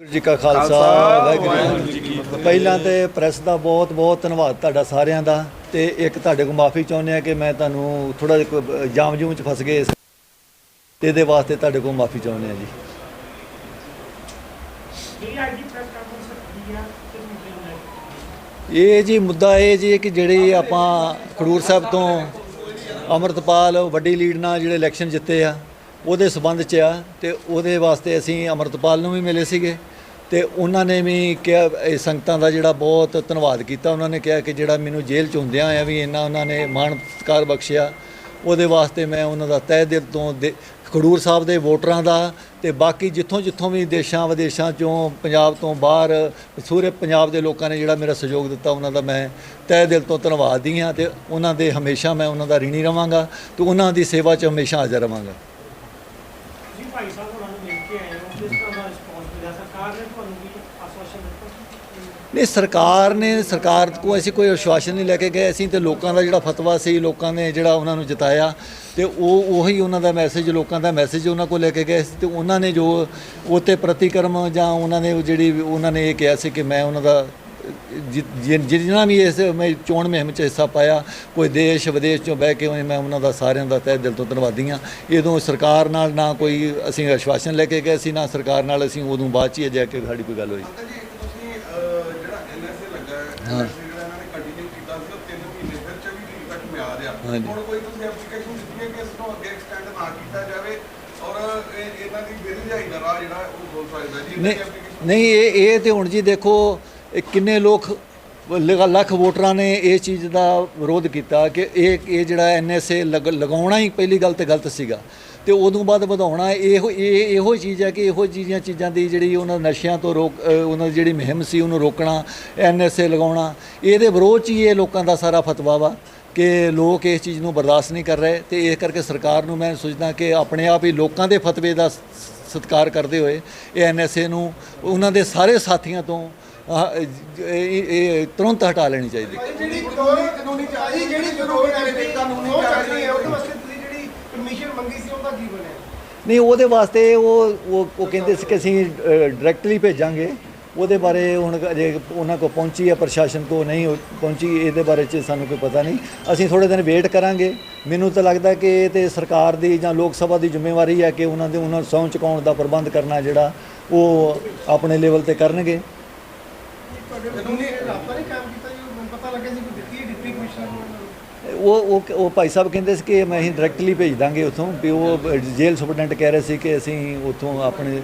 ਵਾਹਿਗੁਰੂ ਜੀ ਕਾ ਖਾਲਸਾ ਵਾਹਿਗੁਰੂ ਜੀ ਕੀ ਫਤਿਹ। ਪਹਿਲਾਂ ਤੇ ਪ੍ਰੈਸ ਦਾ ਬਹੁਤ ਬਹੁਤ ਧੰਨਵਾਦ ਤੁਹਾਡਾ ਸਾਰਿਆਂ ਦਾ ਤੇ ਇੱਕ ਤੁਹਾਡੇ ਕੋਲ ਮਾਫੀ ਚਾਹੁੰਦੇ ਆ ਕਿ ਮੈਂ ਤੁਹਾਨੂੰ ਥੋੜਾ ਜਿਹਾ ਕੋਈ ਜਾਮ ਜੂਮ ਚ ਫਸ ਗਏ। ਤੇ ਇਹਦੇ ਵਾਸਤੇ ਤੁਹਾਡੇ ਕੋਲ ਮਾਫੀ ਚਾਹੁੰਦੇ ਆ ਜੀ ਇਹ ਜੀ ਮੁੱਦਾ ਇਹ ਜੀ ਕਿ ਜਿਹੜੇ ਆਪਾਂ ਖਡੂਰ ਸਾਹਿਬ ਤੋਂ ਅਮਰਤਪਾਲ ਵੱਡੀ ਲੀਡ ਨਾਲ ਜਿਹੜੇ ਇਲੈਕਸ਼ਨ ਜਿੱਤੇ ਆ ਉਹਦੇ ਸਬੰਧ 'ਚ ਆ ਤੇ ਉਹਦੇ ਵਾਸਤੇ ਅਸੀਂ ਅਮਰਤਪਾਲ ਨੂੰ ਵੀ ਮਿਲੇ ਸੀਗੇ ਤੇ ਉਹਨਾਂ ਨੇ ਵੀ ਕਿਹਾ, ਇਹ ਸੰਗਤਾਂ ਦਾ ਜਿਹੜਾ ਬਹੁਤ ਧੰਨਵਾਦ ਕੀਤਾ। ਉਹਨਾਂ ਨੇ ਕਿਹਾ ਕਿ ਜਿਹੜਾ ਮੈਨੂੰ ਜੇਲ੍ਹ 'ਚ ਹੁੰਦਿਆਂ ਆ ਵੀ ਇੰਨਾ ਉਹਨਾਂ ਨੇ ਮਾਣ ਸਤਿਕਾਰ ਬਖਸ਼ਿਆ। ਉਹਦੇ ਵਾਸਤੇ ਮੈਂ ਉਹਨਾਂ ਦਾ ਤਹਿ ਦਿਲ ਤੋਂ ਦੇ- ਖਡੂਰ ਸਾਹਿਬ ਦੇ ਵੋਟਰਾਂ ਦਾ ਤੇ ਬਾਕੀ ਜਿੱਥੋਂ ਜਿੱਥੋਂ ਵੀ ਦੇਸ਼ਾਂ ਵਿਦੇਸ਼ਾਂ ਚੋਂ ਪੰਜਾਬ ਤੋਂ ਬਾਹਰ, ਸੂਰੇ ਪੰਜਾਬ ਦੇ ਲੋਕਾਂ ਨੇ ਜਿਹੜਾ ਮੇਰਾ ਸਹਿਯੋਗ ਦਿੱਤਾ, ਉਹਨਾਂ ਦਾ ਮੈਂ ਤਹਿ ਦਿਲ ਤੋਂ ਧੰਨਵਾਦੀ ਹਾਂ ਤੇ ਉਹਨਾਂ ਦੇ ਹਮੇਸ਼ਾ ਮੈਂ ਉਹਨਾਂ ਦਾ ঋਣੀ ਰਵਾਂਗਾ ਤੇ ਉਹਨਾਂ ਦੀ ਸੇਵਾ 'ਚ ਹਮੇਸ਼ਾ ਹਾਜ਼ਰ ਰਵਾਂਗਾ। ਨਹੀਂ, ਸਰਕਾਰ ਨੇ, ਸਰਕਾਰ ਕੋ ਅਸੀਂ ਕੋਈ ਅਸ਼ਵਾਸਨ ਨਹੀਂ ਲੈ ਕੇ ਗਏ। ਅਸੀਂ ਤੇ ਲੋਕਾਂ ਦਾ ਜਿਹੜਾ ਫਤਵਾ ਸੀ, ਲੋਕਾਂ ਨੇ ਜਿਹੜਾ ਉਹਨਾਂ ਨੂੰ ਜਿਤਾਇਆ ਤੇ ਉਹ, ਉਹੀ ਉਹਨਾਂ ਦਾ ਮੈਸੇਜ ਲੋਕਾਂ ਦਾ ਮੈਸੇਜ ਉਹਨਾਂ ਕੋਲ ਲੈ ਕੇ ਗਏ। ਸੀ ਤੇ ਉਹਨਾਂ ਨੇ ਜੋ ਉਹ ਤੇ ਪ੍ਰਤੀਕਰਮ ਜਾਂ ਉਹਨਾਂ ਨੇ ਜਿਹੜੀ ਉਹਨਾਂ ਨੇ ਇਹ ਕਿਹਾ ਸੀ ਕਿ ਮੈਂ ਉਹਨਾਂ ਦਾ, ਜਿ- ਜਿ- ਵੀ ਇਸ ਮੈਂ ਚੋਣ ਮੁਹਿੰਮ 'ਚ ਹਿੱਸਾ ਪਾਇਆ, ਕੋਈ ਦੇਸ਼ ਵਿਦੇਸ਼ ਚੋਂ ਬਹਿ ਕੇ ਮੈਂ ਉਹਨਾਂ ਦਾ ਸਾਰਿਆਂ ਦਾ ਤਹਿ ਦਿਲ ਤੋਂ ਧੰਨਵਾਦੀ ਹਾਂ। ਇਦੋਂ ਸਰਕਾਰ ਨਾਲ ਨਾ ਕੋਈ ਅਸੀਂ ਅਸ਼ਵਾਸਨ ਲੈ ਕੇ ਗਏ ਸੀ, ਨਾ ਸਰਕਾਰ ਨਾਲ ਅਸੀਂ ਉਦੋਂ ਬਾਅਦ 'ਚ ਹੀ ਜਾ ਕੇ ਸਾਡੀ ਕੋਈ ਗੱਲ ਹੋਈ ਅੰਕਲ ਜੀ ਇੱਕ ਤੁਸੀਂ ਅਹ, ਜਿਹੜਾ ਐਨਐਸਏ ਲੱਗਾ ਹੈ NSA ਜਿਹੜਾ ਇਹਨਾਂ ਨੇ ਕੰਟੀਨਿਊ ਕੀਤਾ ਸੀ ਉਹ 3 ਮਹੀਨੇ ਫਿਰ 24 ਤਰੀਕ ਤੱਕ ਮਿਆਦ ਆ ਹਾਂਜੀ। ਹੁਣ ਕੋਈ ਤੁਸੀਂ ਐਪਲੀਕੇਸ਼ਨ ਦਿੱਤੀ ਹੈ ਕਿ ਇਸ ਨੂੰ ਅੱਗੇ ਐਕਸਟੈਂਡ ਨਾ ਕੀਤਾ ਜਾਵੇ ਔਰ ਇਹ- ਇਹਨਾਂ ਦੀ ਬੇਰੁਜ਼ਗਾਰੀ ਦਾ ਰਾਹ ਜਿਹੜਾ ਉਹ ਹੋ ਸਕਦਾ ਜੀ ਨਹੀਂ ਨਹੀਂ ਇਹ ਇਹ ਤੇ ਹੁਣ ਜੀ ਦੇਖੋ ਇਹ ਕਿੰਨੇ ਲੋਕ ਲ- ਲੱਖ ਵੋਟਰਾਂ ਨੇ ਇਸ ਚੀਜ਼ ਦਾ ਵਿਰੋਧ ਕੀਤਾ ਕਿ ਇਹ ਇਹ ਜਿਹੜਾ ਐਨਐਸਏ ਲਗਾਉਣਾ ਹੀ ਪਹਿਲੀ ਗੱਲ ਤੇ ਗਲਤ ਸੀਗਾ ਤੇ ਉਦੋਂ ਬਾਅਦ ਵਧਾਉਣਾ ਇਹੋ ਇਹ ਇਹੋ ਚੀਜ਼ ਹੈ ਕਿ ਇਹੋ ਚੀਜ਼ਾਂ ਚੀਜ਼ਾਂ ਦੀ ਜਿਹੜੀ ਉਹਨਾਂ ਨਸ਼ਿਆਂ ਤੋਂ ਰੋਕ ਅ, ਉਹਨਾਂ ਦੀ ਜਿਹੜੀ ਮੁਹਿੰਮ ਸੀ ਉਹਨੂੰ ਰੋਕਣਾ ਐਨਐਸਏ ਲਗਾਉਣਾ ਇਹਦੇ ਵਿਰੋਧ 'ਚ ਹੀ ਇਹ ਲੋਕਾਂ ਦਾ ਸਾਰਾ ਫਤਵਾ ਵਾ ਕਿ ਲੋਕ ਇਸ ਚੀਜ਼ ਨੂੰ ਬਰਦਾਸ਼ਤ ਨਹੀਂ ਕਰ ਰਹੇ ਤੇ ਇਸ ਕਰਕੇ ਸਰਕਾਰ ਨੂੰ ਮੈਂ ਸੋਚਦਾ ਕਿ ਆਪਣੇ ਆਪ ਹੀ ਲੋਕਾਂ ਦੇ ਫਤਵੇ ਦਾ ਸਤਿਕਾਰ ਕਰਦੇ ਹੋਏ ਇਹ ਐਨਐਸਏ ਨੂੰ ਉਹਨਾਂ ਦੇ ਸਾਰੇ ਸਾਥੀਆਂ ਤੋਂ ਇਹ ਇਹ ਤੁਰੰਤ ਹਟਾ ਲੈਣੀ ਚਾਹੀਦੀ। ਜਿਹੜੀ ਕਾਨੂੰਨੀ ਕਾਨੂੰਨੀ ਚਾਹੀ ਜਿਹੜੀ ਕਾਨੂੰਨੀ ਰਹੀ ਹੈ ਉਹਦੇ ਚਾਹੀ ਵਾਸਤੇ ਤੁਸੀਂ ਜਿਹੜੀ ਪਰਮਿਸ਼ਨ ਮੰਗੀ ਸੀ ਉਹਦਾ ਕੀ ਬਣਿਆ? ਨਹੀਂ ਉਹਦੇ ਵਾਸਤੇ ਉਹ ਉਹ ਕਹਿੰਦੇ ਸੀ ਕਿ ਅਸੀਂ ਡਾਇਰੈਕਟਲੀ ਭੇਜਾਂਗੇ। ਉਹਦੇ ਬਾਰੇ ਹੁਣ ਅਜੇ ਉਹਨਾਂ ਕੋ ਪਹੁੰਚੀ ਹੈ ਪ੍ਰਸ਼ਾਸਨ ਕੋ ਨਹੀਂ ਪਹੁੰਚੀ, ਇਹਦੇ ਬਾਰੇ ਚ ਸਾਨੂੰ ਕੋਈ ਪਤਾ ਨਹੀਂ। ਅਸੀਂ ਥੋੜੇ ਦਿਨ ਵੇਟ ਕਰਾਂਗੇ। ਮੈਨੂੰ ਤਾਂ ਲੱਗਦਾ ਕਿ ਇਹ ਤੇ ਸਰਕਾਰ ਦੀ ਜਾਂ ਲੋਕ ਸਭਾ ਦੀ ਜ਼ਿੰਮੇਵਾਰੀ ਹੈ ਕਿ ਉਹਨਾਂ ਦੇ, ਉਹਨਾਂ ਨੂੰ ਸਹੁੰ ਚੁਕਾਉਣ ਦਾ ਪ੍ਰਬੰਧ ਕਰਨਾ ਜਿਹੜਾ ਉਹ ਆਪਣੇ ਲੈਵਲ ਤੇ ਕਰਨਗੇ ਤੁਹਾਡੇ ਕਾਨੂੰਨੀ ਰਾਬਤਾ ਨਹੀਂ ਕਾਇਮ ਕੀਤਾ ਜੀ ਮੈਨੂੰ ਪਤਾ ਲੱਗਿਆ ਸੀ ਕਿ ਦਿੱਤੀ ਹੈ ਡਿਪਟੀ ਕਮਿਸ਼ਨਰ ਨੂੰ ਇਹਨਾਂ ਨੂੰ ਉਹ ਉਹ ਉਹ ਭਾਈ ਸਾਹਿਬ ਕਹਿੰਦੇ ਸੀ ਕਿ ਮੈਂ ਅਸੀਂ ਡਾਇਰੈਕਟਲੀ ਭੇਜ ਦਾਂਗੇ ਉਥੋਂ ਵੀ ਉਹ ਜੇਲ੍ਹ ਸੁਪਰਡੈਂਟ ਕਹਿ ਰਹੇ ਸੀ ਕਿ ਅਸੀਂ ਉਥੋਂ ਆਪਣੇ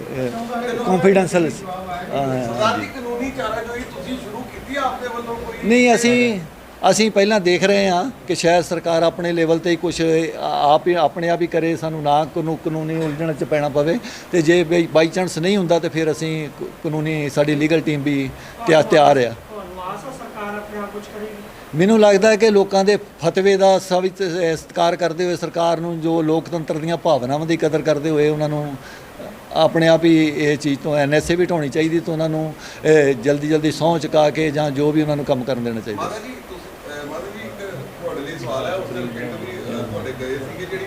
ਕੰਫੀਡੈਂਸ਼ੀਅਲ ਸਰਕਾਰ ਦੀ ਕਾਨੂੰਨੀ ਚਾਰਾਜੋਈ ਤੁਸੀਂ ਸ਼ੁਰੂ ਕੀਤੀ ਆ ਆਪਦੇ ਵੱਲੋਂ ਕੋਈ? ਨਹੀਂ ਅਸੀਂ ਅਸੀਂ ਪਹਿਲਾਂ ਦੇਖ ਰਹੇ ਹਾਂ ਕਿ ਸ਼ਾਇਦ ਸਰਕਾਰ ਆਪਣੇ ਲੈਵਲ ਤੇ ਹੀ ਕੁਝ ਆਪ ਹੀ ਆਪਣੇ ਆਪ ਹੀ ਕਰੇ ਸਾਨੂੰ ਨਾ ਕਾਨੂੰ ਕਾਨੂੰਨੀ ਉਲਝਣ ਚ ਪੈਣਾ ਪਵੇ ਤੇ ਜੇ ਬਾਈ ਚਾਂਸ ਨਹੀਂ ਹੁੰਦਾ ਤੇ ਫਿਰ ਅਸੀਂ ਕਾਨੂੰਨੀ ਸਾਡੀ ਲੀਗਲ ਟੀਮ ਵੀ ਤਿਆ- ਤਿਆਰ ਆ ਤੁਹਾਨੂੰ ਆਸ ਆ ਸਰਕਾਰ ਆਪਣੇ ਆਪ ਕੁਝ ਕਰੇਗੀ ਮੈਨੂੰ ਲੱਗਦਾ ਕਿ ਲੋਕਾਂ ਦੇ ਫਤਵੇ ਦਾ ਸਵਿਤ ਸਤਿਕਾਰ ਕਰਦੇ ਹੋਏ ਸਰਕਾਰ ਨੂੰ ਜੋ ਲੋਕਤੰਤਰ ਦੀਆਂ ਭਾਵਨਾਵਾਂ ਦੀ ਕਦਰ ਕਰਦੇ ਹੋਏ ਉਹਨਾਂ ਨੂੰ ਆਪਣੇ ਆਪ ਹੀ ਇਹ ਚੀਜ਼ ਤੋਂ ਐਨਐਸਏ ਵੀ ਢਾਉਣੀ ਚਾਹੀਦੀ ਤੇ ਉਹਨਾਂ ਨੂੰ ਜਲਦੀ ਜਲਦੀ ਸਹੁੰ ਚੁਕਾ ਕੇ ਜਾਂ ਜੋ ਵੀ ਉਹਨਾਂ ਨੂੰ ਕੰਮ ਕਰਨ ਦੇਣਾ ਚਾਹੀਦਾ। ਮਾਤਾ ਜੀ ਮਾਤਾ ਜੀ ਤੁਹਾਡੇ ਲਈ ਸਵਾਲ ਹੈ ਉਸ ਦਿਨ ਪਿੰਡ ਵੀ ਤੁਹਾਡੇ ਗਏ ਸੀਗੇ ਜਿਹੜੀ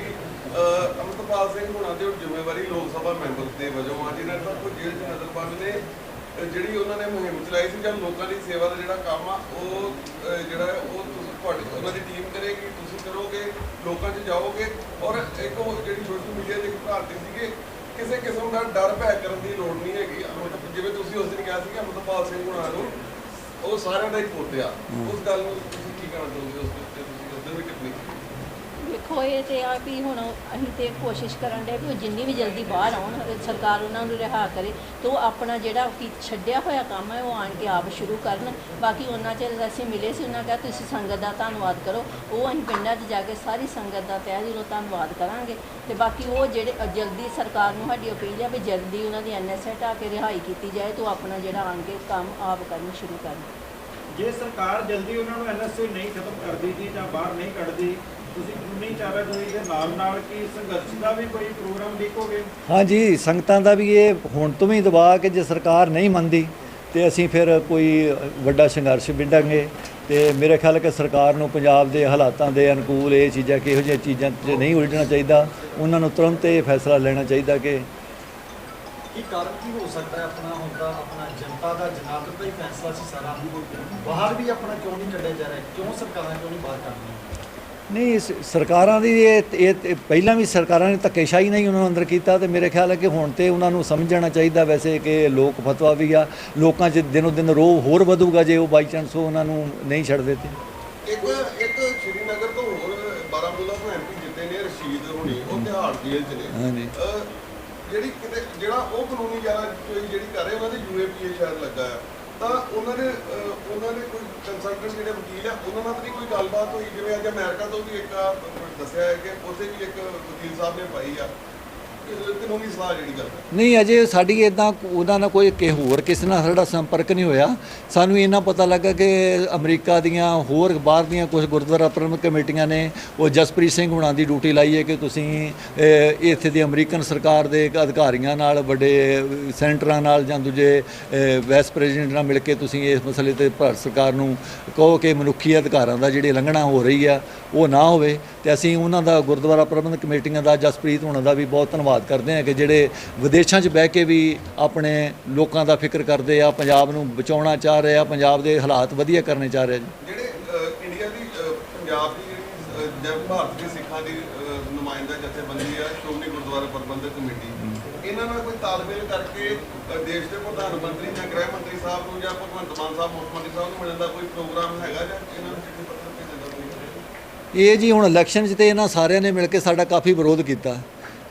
ਅਹ, ਸਿੰਘ ਹੋਣਾ ਦੇ ਜ਼ਿੰਮੇਵਾਰੀ ਲੋਕ ਸਭਾ ਮੈਂਬਰ ਦੇ ਵਜੋਂ ਆ ਜਿਨ੍ਹਾਂ ਦਾ ਕੋਈ ਜੇਲ੍ਹ 'ਚ ਨਜ਼ਰਬੰਦ ਨੇ ਜਿਹੜੀ ਉਹਨਾਂ ਨੇ ਮੁਹਿੰਮ ਚਲਾਈ ਸੀ ਜਾਂ ਲੋਕਾਂ ਦੀ ਸੇਵਾ ਦਾ ਜਿਹੜਾ ਕੰਮ ਆ ਉਹ ਜਿਹੜਾ ਹੈ ਉਹ ਤੁਸੀਂ ਤੁਹਾਡੀ ਉਹਨਾਂ ਦੀ ਟੀਮ ਕਰੇਗੀ ਤੁਸੀਂ ਕਰੋਗੇ ਲੋਕਾਂ 'ਚ ਜਾਓਗੇ ਔਰ ਇੱਕ ਉਹ ਜਿਹੜੀ ਸੋਸ਼ਲ ਮੀਡੀਆ ਦੇ ਭਾਰਤੀ ਸੀਗੇ ਕਿਸੇ ਕਿਸਮ ਦਾ ਡਰ ਭੈ ਕਰਨ ਦੀ ਲੋੜ ਨਹੀਂ ਹੈਗੀ। ਮਤਲਬ ਜਿਵੇਂ ਤੁਸੀਂ ਉਸ ਦਿਨ ਕਿਹਾ ਸੀ ਕਿ ਅੰਮ੍ਰਿਤਪਾਲ ਸਿੰਘ ਹੋਣਾ ਨੂੰ ਉਹ ਸਾਰਿਆਂ ਦਾ ਹੀ ਪੁੱਤ ਆ ਉਸ ਗੱਲ ਨੂੰ ਤੁਸੀਂ ਕੀ ਕਹਿਣਾ ਚਾਹੋਗੇ? ਉਸ ਦੇ ਉੱਤੇ ਤੁਸੀਂ ਉਸ ਦਿਨ ਵੀ ਟਿੱਪਣੀ ਕੀਤੀ ਵੇਖੋ, ਇਹ ਤੇ ਆ ਵੀ ਹੁਣ ਅਸੀਂ ਤੇ ਕੋਸ਼ਿਸ਼ ਕਰਨ ਦੇ ਵੀ ਉਹ ਜਿੰਨੀ ਵੀ ਜਲਦੀ ਬਾਹਰ ਆਉਣ, ਸਰਕਾਰ ਉਹਨਾਂ ਨੂੰ ਰਿਹਾ ਕਰੇ ਤੇ ਉਹ ਆਪਣਾ ਜਿਹੜਾ ਕੀ ਛੱਡਿਆ ਹੋਇਆ ਕੰਮ ਹੈ, ਉਹ ਆਣ ਕੇ ਆਪ ਸ਼ੁਰੂ ਕਰਨ। ਬਾਕੀ ਉਹਨਾਂ 'ਚ ਅਸੀਂ ਮਿਲੇ ਸੀ, ਉਹਨਾਂ ਕਿਹਾ ਤੁਸੀਂ ਸੰਗਤ ਦਾ ਧੰਨਵਾਦ ਕਰੋ। ਉਹ ਅਸੀਂ ਪਿੰਡਾਂ 'ਚ ਜਾ ਕੇ ਸਾਰੀ ਸੰਗਤ ਦਾ ਤਹਿ ਦਿਲੋਂ ਧੰਨਵਾਦ ਕਰਾਂਗੇ। ਤੇ ਬਾਕੀ ਉਹ ਜਿਹੜੇ ਜਲਦੀ ਸਰਕਾਰ ਨੂੰ ਸਾਡੀ ਅਪੀਲ ਹੈ ਵੀ ਜਲਦੀ ਉਹਨਾਂ ਦੀ ਐਨਐਸਏ ਹਟਾ ਕੇ ਰਿਹਾਈ ਕੀਤੀ ਜਾਏ ਤੇ ਉਹ ਆਪਣਾ ਜਿਹੜਾ ਆਣ ਕੇ ਕੰਮ ਆਪ ਕਰਨ, ਸ਼ੁਰੂ ਕਰਨ। ਜੇ ਸਰਕਾਰ ਜਲਦੀ ਉਹਨਾਂ ਨੂੰ ਐਨਐਸਏ ਨਹੀਂ ਖਤਮ ਕਰਦੀ ਜੀ ਜਾਂ ਬਾਹਰ ਨਹੀਂ ਕੱਢਦੀ ਤੁਸੀਂ ਕਾਨੂੰਨੀ ਚਾਰਾਜੋਈ ਦੇ ਨਾਲ ਨਾਲ ਕੀ ਸੰਘਰਸ਼ ਦਾ ਵੀ ਕੋਈ ਪ੍ਰੋਗਰਾਮ ਲਿਖੋਗੇ ਹਾਂਜੀ ਸੰਗਤਾਂ ਦਾ ਵੀ ਇਹ ਹੁਣ ਤੋਂ ਵੀ ਦਬਾਅ ਕਿ ਜੇ ਸਰਕਾਰ ਨਹੀਂ ਮੰਨਦੀ ਤੇ ਅਸੀਂ ਫਿਰ ਕੋਈ ਵੱਡਾ ਸੰਘਰਸ਼ ਵਿੱਢਾਂਗੇ। ਤੇ ਮੇਰੇ ਖਿਆਲ ਕਿ ਸਰਕਾਰ ਨੂੰ ਪੰਜਾਬ ਦੇ ਹਾਲਾਤਾਂ ਦੇ ਅਨੁਕੂਲ ਇਹ ਚੀਜ਼ਾਂ ਕਿ ਇਹੋ ਜਿਹੀਆਂ ਚੀਜ਼ਾਂ 'ਚ ਨਹੀਂ ਉਲਝਣਾ ਚਾਹੀਦਾ। ਉਹਨਾਂ ਨੂੰ ਤੁਰੰਤ ਇਹ ਫੈਸਲਾ ਲੈਣਾ ਚਾਹੀਦਾ ਕਿ ਕੀ ਕਾਰਨ ਕੀ ਹੋ ਸਕਦਾ ਹੈ ਆਪਣਾ ਹੁਣ ਦਾ ਆਪਣਾ ਜਨਤਾ ਦਾ ਜਨਾਦਰ ਦਾ ਹੀ ਫੈਸਲਾ ਸੀ ਸਾਰਾ ਬਾਹਰ ਵੀ ਆਪਣਾ ਕਿਉਂ ਨਹੀਂ ਕੱਢਿਆ ਜਾ ਰਿਹਾ? ਕਿਉਂ ਸਰਕਾਰਾਂ ਕਿਉਂ ਨਹੀਂ ਬਾਹਰ ਕੱਢਦੀਆਂ ਨਹੀਂ ਸਰਕਾਰਾਂ ਦੀ ਇਹ ਪਹਿਲਾਂ ਵੀ ਸਰਕਾਰਾਂ ਨੇ ਧੱਕੇਸ਼ਾਹੀ ਨਹੀਂ ਉਹਨਾਂ ਨੂੰ ਅੰਦਰ ਕੀਤਾ ਤੇ ਮੇਰੇ ਖਿਆਲ ਹੈ ਕਿ ਹੁਣ ਤੇ ਉਹਨਾਂ ਨੂੰ ਸਮਝਣਾ ਚਾਹੀਦਾ ਵੈਸੇ ਕਿ ਲੋਕ ਫਤਵਾ ਵੀ ਆ ਲੋਕਾਂ 'ਚ ਦਿਨੋ ਦਿਨ ਰੋਹ ਹੋਰ ਵਧੂਗਾ ਜੇ ਉਹ ਬਾਈ ਚਾਂਸ ਉਹਨਾਂ ਨੂੰ ਨਹੀਂ ਛੱਡਦੇ ਤੇ ਇੱਕ ਇੱਕ ਸ਼੍ਰੀਨਗਰ ਤੋਂ ਹੋਰ ਬਾਰਾਮੂਲਾ ਤੋਂ ਐਮਪੀ ਜਿੱਤੇ ਨੇ ਰਸ਼ੀਦ ਹੁਣੀ ਉਹ ਤਿਹਾੜ ਜੇਲ੍ਹ ਚ ਨੇ। ਹਾਂਜੀ। ਜਿਹੜੀ ਕਿਤੇ ਜਿਹੜਾ ਉਹ ਕਾਨੂੰਨੀ ਜਾਰਾ ਜਿਹੜੀ ਕਰ ਰਹੇ ਉਹਨਾਂ ਦੇ ਯੂਏਪੀਏ ਸ਼ਾਇਦ ਲੱਗਾ ਆ ਤਾਂ ਉਹਨਾਂ ਨੇ ਉਹਨਾਂ ਨੇ ਕੋਈ ਕੰਸਲਟੈਂਟ ਜਿਹੜੇ ਵਕੀਲ ਆ, ਉਹਨਾਂ ਨਾਲ ਤਾਂ ਕੋਈ ਗੱਲਬਾਤ ਹੋਈ? ਜਿਵੇਂ ਅੱਜ ਅਮਰੀਕਾ ਤੋਂ ਵੀ ਇੱਕ ਦੱਸਿਆ ਹੈ ਕਿ ਉੱਥੇ ਵੀ ਇੱਕ ਵਕੀਲ ਸਾਹਿਬ ਨੇ ਪਾਈ ਆ। ਕਾਨੂੰਨੀ ਸਲਾਹ ਜਿਹੜੀ ਗੱਲ ਨਹੀਂ ਅਜੇ ਸਾਡੀ ਇਦਾਂ ਉਹਨਾਂ ਨਾਲ ਕੋਈ ਕਿ ਹੋਰ ਕਿਸੇ ਨਾਲ ਸਾਡਾ ਸੰਪਰਕ ਨਹੀਂ ਹੋਇਆ। ਸਾਨੂੰ ਇਹਨਾਂ ਪਤਾ ਲੱਗਾ ਕਿ ਅਮਰੀਕਾ ਦੀਆਂ ਹੋਰ ਬਾਹਰ ਦੀਆਂ ਕੁਝ ਗੁਰਦੁਆਰਾ ਪ੍ਰਬੰਧਕ ਕਮੇਟੀਆਂ ਨੇ ਉਹ ਜਸਪ੍ਰੀਤ ਸਿੰਘ ਹੁਣਾਂ ਦੀ ਡਿਊਟੀ ਲਾਈ ਹੈ ਕਿ ਤੁਸੀਂ ਇੱਥੇ ਦੀ ਅਮਰੀਕਨ ਸਰਕਾਰ ਦੇ ਅਧਿਕਾਰੀਆਂ ਨਾਲ ਵੱਡੇ ਸੈਂਟਰਾਂ ਨਾਲ ਜਾਂ ਦੂਜੇ ਅਹ, ਵਾਈਸ ਪ੍ਰੈਜ਼ੀਡੈਂਟ ਨਾਲ ਮਿਲ ਕੇ ਤੁਸੀਂ ਇਸ ਮਸਲੇ ਤੇ ਭਾਰਤ ਸਰਕਾਰ ਨੂੰ ਕਹੋ ਕਿ ਮਨੁੱਖੀ ਅਧਿਕਾਰਾਂ ਦਾ ਜਿਹੜੀ ਉਲੰਘਣਾ ਹੋ ਰਹੀ ਆ ਉਹ ਨਾ ਹੋਵੇ। ਤੇ ਅਸੀਂ ਉਹਨਾਂ ਦਾ ਗੁਰਦੁਆਰਾ ਪ੍ਰਬੰਧਕ ਕਮੇਟੀਆਂ ਦਾ ਜਸਪ੍ਰੀਤ ਹੁਣਾਂ ਦਾ ਵੀ ਬਹੁਤ ਧੰਨਵਾਦ ਕਰਦੇ ਹਾਂ ਕਿ ਜਿਹੜੇ ਵਿਦੇਸ਼ਾਂ 'ਚ ਬਹਿ ਕੇ ਵੀ ਆਪਣੇ ਲੋਕਾਂ ਦਾ ਫਿਕਰ ਕਰਦੇ ਆ ਪੰਜਾਬ ਨੂੰ ਬਚਾਉਣਾ ਚਾਹ ਰਹੇ ਆ ਪੰਜਾਬ ਦੇ ਹਾਲਾਤ ਵਧੀਆ ਕਰਨੇ ਚਾਹ ਰਹੇ ਆ ਜੀ। ਜਿਹੜੇ ਇੰਡੀਆ ਦੀ ਪੰਜਾਬ ਦੀ ਜਿਹੜੀ ਭਾਰਤ ਦੇ ਸਿੱਖਾਂ ਦੀ ਨੁਮਾਇੰਦਾ ਜਥੇਬੰਦੀ ਆ ਸ਼੍ਰੋਮਣੀ ਗੁਰਦੁਆਰਾ ਪ੍ਰਬੰਧਕ ਕਮੇਟੀ ਇਹਨਾਂ ਨਾਲ ਕੋਈ ਤਾਲਮੇਲ ਕਰਕੇ ਦੇਸ਼ ਦੇ ਪ੍ਰਧਾਨ ਮੰਤਰੀ ਜਾਂ ਗ੍ਰਹਿ ਮੰਤਰੀ ਸਾਹਿਬ ਨੂੰ ਜਾਂ ਭਗਵੰਤ ਮਾਨ ਸਾਹਿਬ ਮੁੱਖ ਮੰਤਰੀ ਸਾਹਿਬ ਨੂੰ ਮਿਲਣ ਦਾ ਕੋਈ ਪ੍ਰੋਗਰਾਮ ਹੈਗਾ ਜਾਂ ਇਹਨਾਂ ਨੂੰ ਇਹ ਜੀ ਹੁਣ ਇਲੈਕਸ਼ਨ 'ਚ ਤੇ ਇਹਨਾਂ ਸਾਰਿਆਂ ਨੇ ਮਿਲ ਕੇ ਸਾਡਾ ਕਾਫੀ ਵਿਰੋਧ ਕੀਤਾ।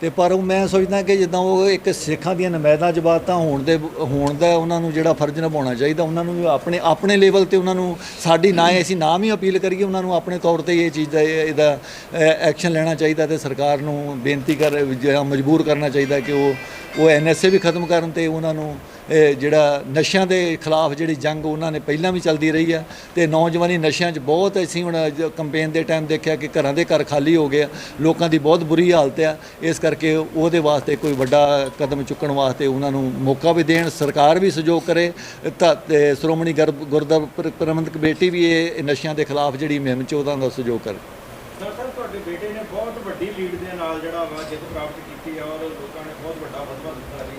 ਤੇ ਪਰ ਉਹ ਮੈਂ ਸੋਚਦਾ ਕਿ ਜਿੱਦਾਂ ਉਹ ਇੱਕ ਸਿੱਖਾਂ ਦੀਆਂ ਨਮਾਇਦਾ ਜਮਾਤਾਂ ਹੋਣ ਦੇ ਹੋਣ ਦਾ ਉਹਨਾਂ ਨੂੰ ਜਿਹੜਾ ਫਰਜ਼ ਨਿਭਾਉਣਾ ਚਾਹੀਦਾ, ਉਹਨਾਂ ਨੂੰ ਵੀ ਆਪਣੇ ਆਪਣੇ ਲੈਵਲ ਤੇ ਉਹਨਾਂ ਨੂੰ ਸਾਡੀ ਨਾ ਅਸੀਂ ਨਾਮ ਹੀ ਅਪੀਲ ਕਰੀਏ, ਉਹਨਾਂ ਨੂੰ ਆਪਣੇ ਤੌਰ ਤੇ ਇਹ ਚੀਜ਼ ਦਾ, ਇਹਦਾ ਐਕਸ਼ਨ ਲੈਣਾ ਚਾਹੀਦਾ ਤੇ ਸਰਕਾਰ ਨੂੰ ਬੇਨਤੀ ਕਰ ਮਜਬੂਰ ਕਰਨਾ ਚਾਹੀਦਾ ਕਿ ਉਹ ਉਹ ਐਨਐਸਏ ਵੀ ਖਤਮ ਕਰਨ ਤੇ ਉਹਨਾਂ ਨੂੰ ਜਿਹੜਾ ਨਸ਼ਿਆਂ ਦੇ ਖਿਲਾਫ ਜਿਹੜੀ ਜੰਗ ਉਹਨਾਂ ਨੇ ਪਹਿਲਾਂ ਵੀ ਚੱਲਦੀ ਰਹੀ ਆ ਤੇ ਨੌਜਵਾਨੀ ਨਸ਼ਿਆਂ 'ਚ ਬਹੁਤ ਅਸੀਂ ਹੁਣ ਕੰਪੇਨ ਦੇ ਟਾਈਮ ਦੇਖਿਆ ਕਿ ਘਰਾਂ ਦੇ ਘਰ ਖਾਲੀ ਹੋ ਗਏ ਆ, ਲੋਕਾਂ ਦੀ ਬਹੁਤ ਬੁਰੀ ਹਾਲਤ ਆ, ਇਸ ਕਰਕੇ ਉਹਦੇ ਵਾਸਤੇ ਕੋਈ ਵੱਡਾ ਕਦਮ ਚੁੱਕਣ ਵਾਸਤੇ ਉਹਨਾਂ ਨੂੰ ਮੌਕਾ ਵੀ ਦੇਣ, ਸਰਕਾਰ ਵੀ ਸਹਿਯੋਗ ਕਰੇ, ਤਾਂ ਸ਼੍ਰੋਮਣੀ ਗਰ- ਗੁਰਦੁਆਰਾ ਪ੍ਰਬੰਧਕ ਕਮੇਟੀ ਵੀ ਇਹ ਨਸ਼ਿਆਂ ਦੇ ਖਿਲਾਫ ਜਿਹੜੀ ਮੁਹਿੰਮ 'ਚ ਉਹਦਾ ਦਾ ਸਹਿਯੋਗ ਕਰੇ। ਦਰਅਸਲ ਤੁਹਾਡੇ ਬੇਟੇ ਨੇ ਬਹੁਤ ਵੱਡੀ ਲੀਡ ਦੇ ਨਾਲ ਜਿਹੜਾ ਵਾ ਜਿੱਤ ਪ੍ਰਾਪਤ ਕੀਤੀ ਆ ਔਰ ਲੋਕਾਂ ਨੇ ਬਹੁਤ ਵੱਡਾ ਫਤਵਾ ਦਿੱਤਾ ਜੀ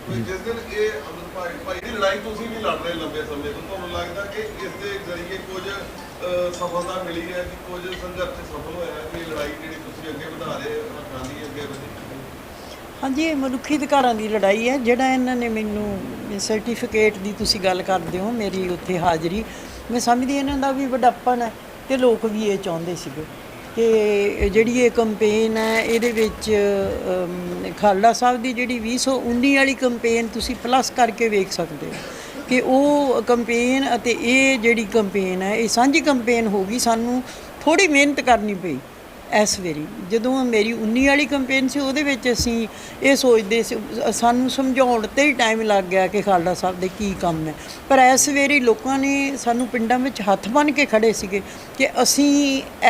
ਜਿਸ ਦਿਨ ਇਹ ਅਮਰ ਭਾਈ ਭਾਈ ਦੀ ਲੜਾਈ ਤੁਸੀਂ ਵੀ ਲੜ ਰਹੇ ਲੰਬੇ ਸਮੇਂ ਤੋਂ। ਤੁਹਾਨੂੰ ਲੱਗਦਾ ਕਿ ਇਸ ਦੇ ਜ਼ਰੀਏ ਕੁਝ ਅਹ, ਸਫਲਤਾ ਮਿਲੀ ਹੈ ਕਿ ਕੁਝ ਸੰਘਰਸ਼ ਸਫਲ ਹੋਇਆ ਹੈ? ਕਿ ਇਹ ਲੜਾਈ ਜਿਹੜੀ ਤੁਸੀਂ ਅੱਗੇ ਵਧਾ ਰਹੇ ਹੋ ਰੱਖਾਂ ਦੀ ਅੱਗੇ ਵਧੀ। ਹਾਂਜੀ ਇਹ ਮਨੁੱਖੀ ਅਧਿਕਾਰਾਂ ਦੀ ਲੜਾਈ ਹੈ। ਜਿਹੜਾ ਇਹਨਾਂ ਨੇ ਮੈਨੂੰ ਸਰਟੀਫਿਕੇਟ ਦੀ ਤੁਸੀਂ ਗੱਲ ਕਰਦੇ ਹੋ ਮੇਰੀ ਉੱਥੇ ਹਾਜ਼ਰੀ ਮੈਂ ਸਮਝਦੀ ਇਹਨਾਂ ਦਾ ਵੀ ਵੱਡਾਪਨ ਹੈ ਤੇ ਲੋਕ ਵੀ ਇਹ ਚਾਹੁੰਦੇ ਸੀਗੇ। ਕਿ ਜਿਹੜੀ ਇਹ ਕੰਪੇਨ ਹੈ, ਇਹਦੇ ਵਿੱਚ ਖਾਲੜਾ ਸਾਹਿਬ ਦੀ ਜਿਹੜੀ 2019 ਵਾਲੀ ਕੰਪੇਨ ਤੁਸੀਂ ਪਲੱਸ ਕਰਕੇ ਵੇਖ ਸਕਦੇ ਹੋ ਕਿ ਉਹ ਕੰਪੇਨ ਅਤੇ ਇਹ ਜਿਹੜੀ ਕੰਪੇਨ ਹੈ, ਇਹ ਸਾਂਝੀ ਕੰਪੇਨ ਹੋ ਗਈ। ਸਾਨੂੰ ਥੋੜੀ ਮਿਹਨਤ ਕਰਨੀ ਪਈ। ਇਸ ਵੇਰੀ ਜਦੋਂ ਮੇਰੀ 19 ਵਾਲੀ ਕੰਪੇਨ ਸੀ, ਉਹਦੇ ਵਿੱਚ ਅਸੀਂ ਇਹ ਸੋਚਦੇ ਸੀ, ਸਾਨੂੰ ਸਮਝਾਉਣ ਤੇ ਹੀ ਟਾਈਮ ਲੱਗ ਗਿਆ ਕਿ ਖਾਲੜਾ ਸਾਹਿਬ ਦੇ ਕੀ ਕੰਮ ਹੈ ਪਰ ਇਸ ਵੇਰੀ ਲੋਕਾਂ ਨੇ ਸਾਨੂੰ ਪਿੰਡਾਂ ਵਿੱਚ ਹੱਥ ਬੰਨ੍ਹ ਕੇ ਖੜੇ ਸੀਗੇ ਕਿ ਅਸੀਂ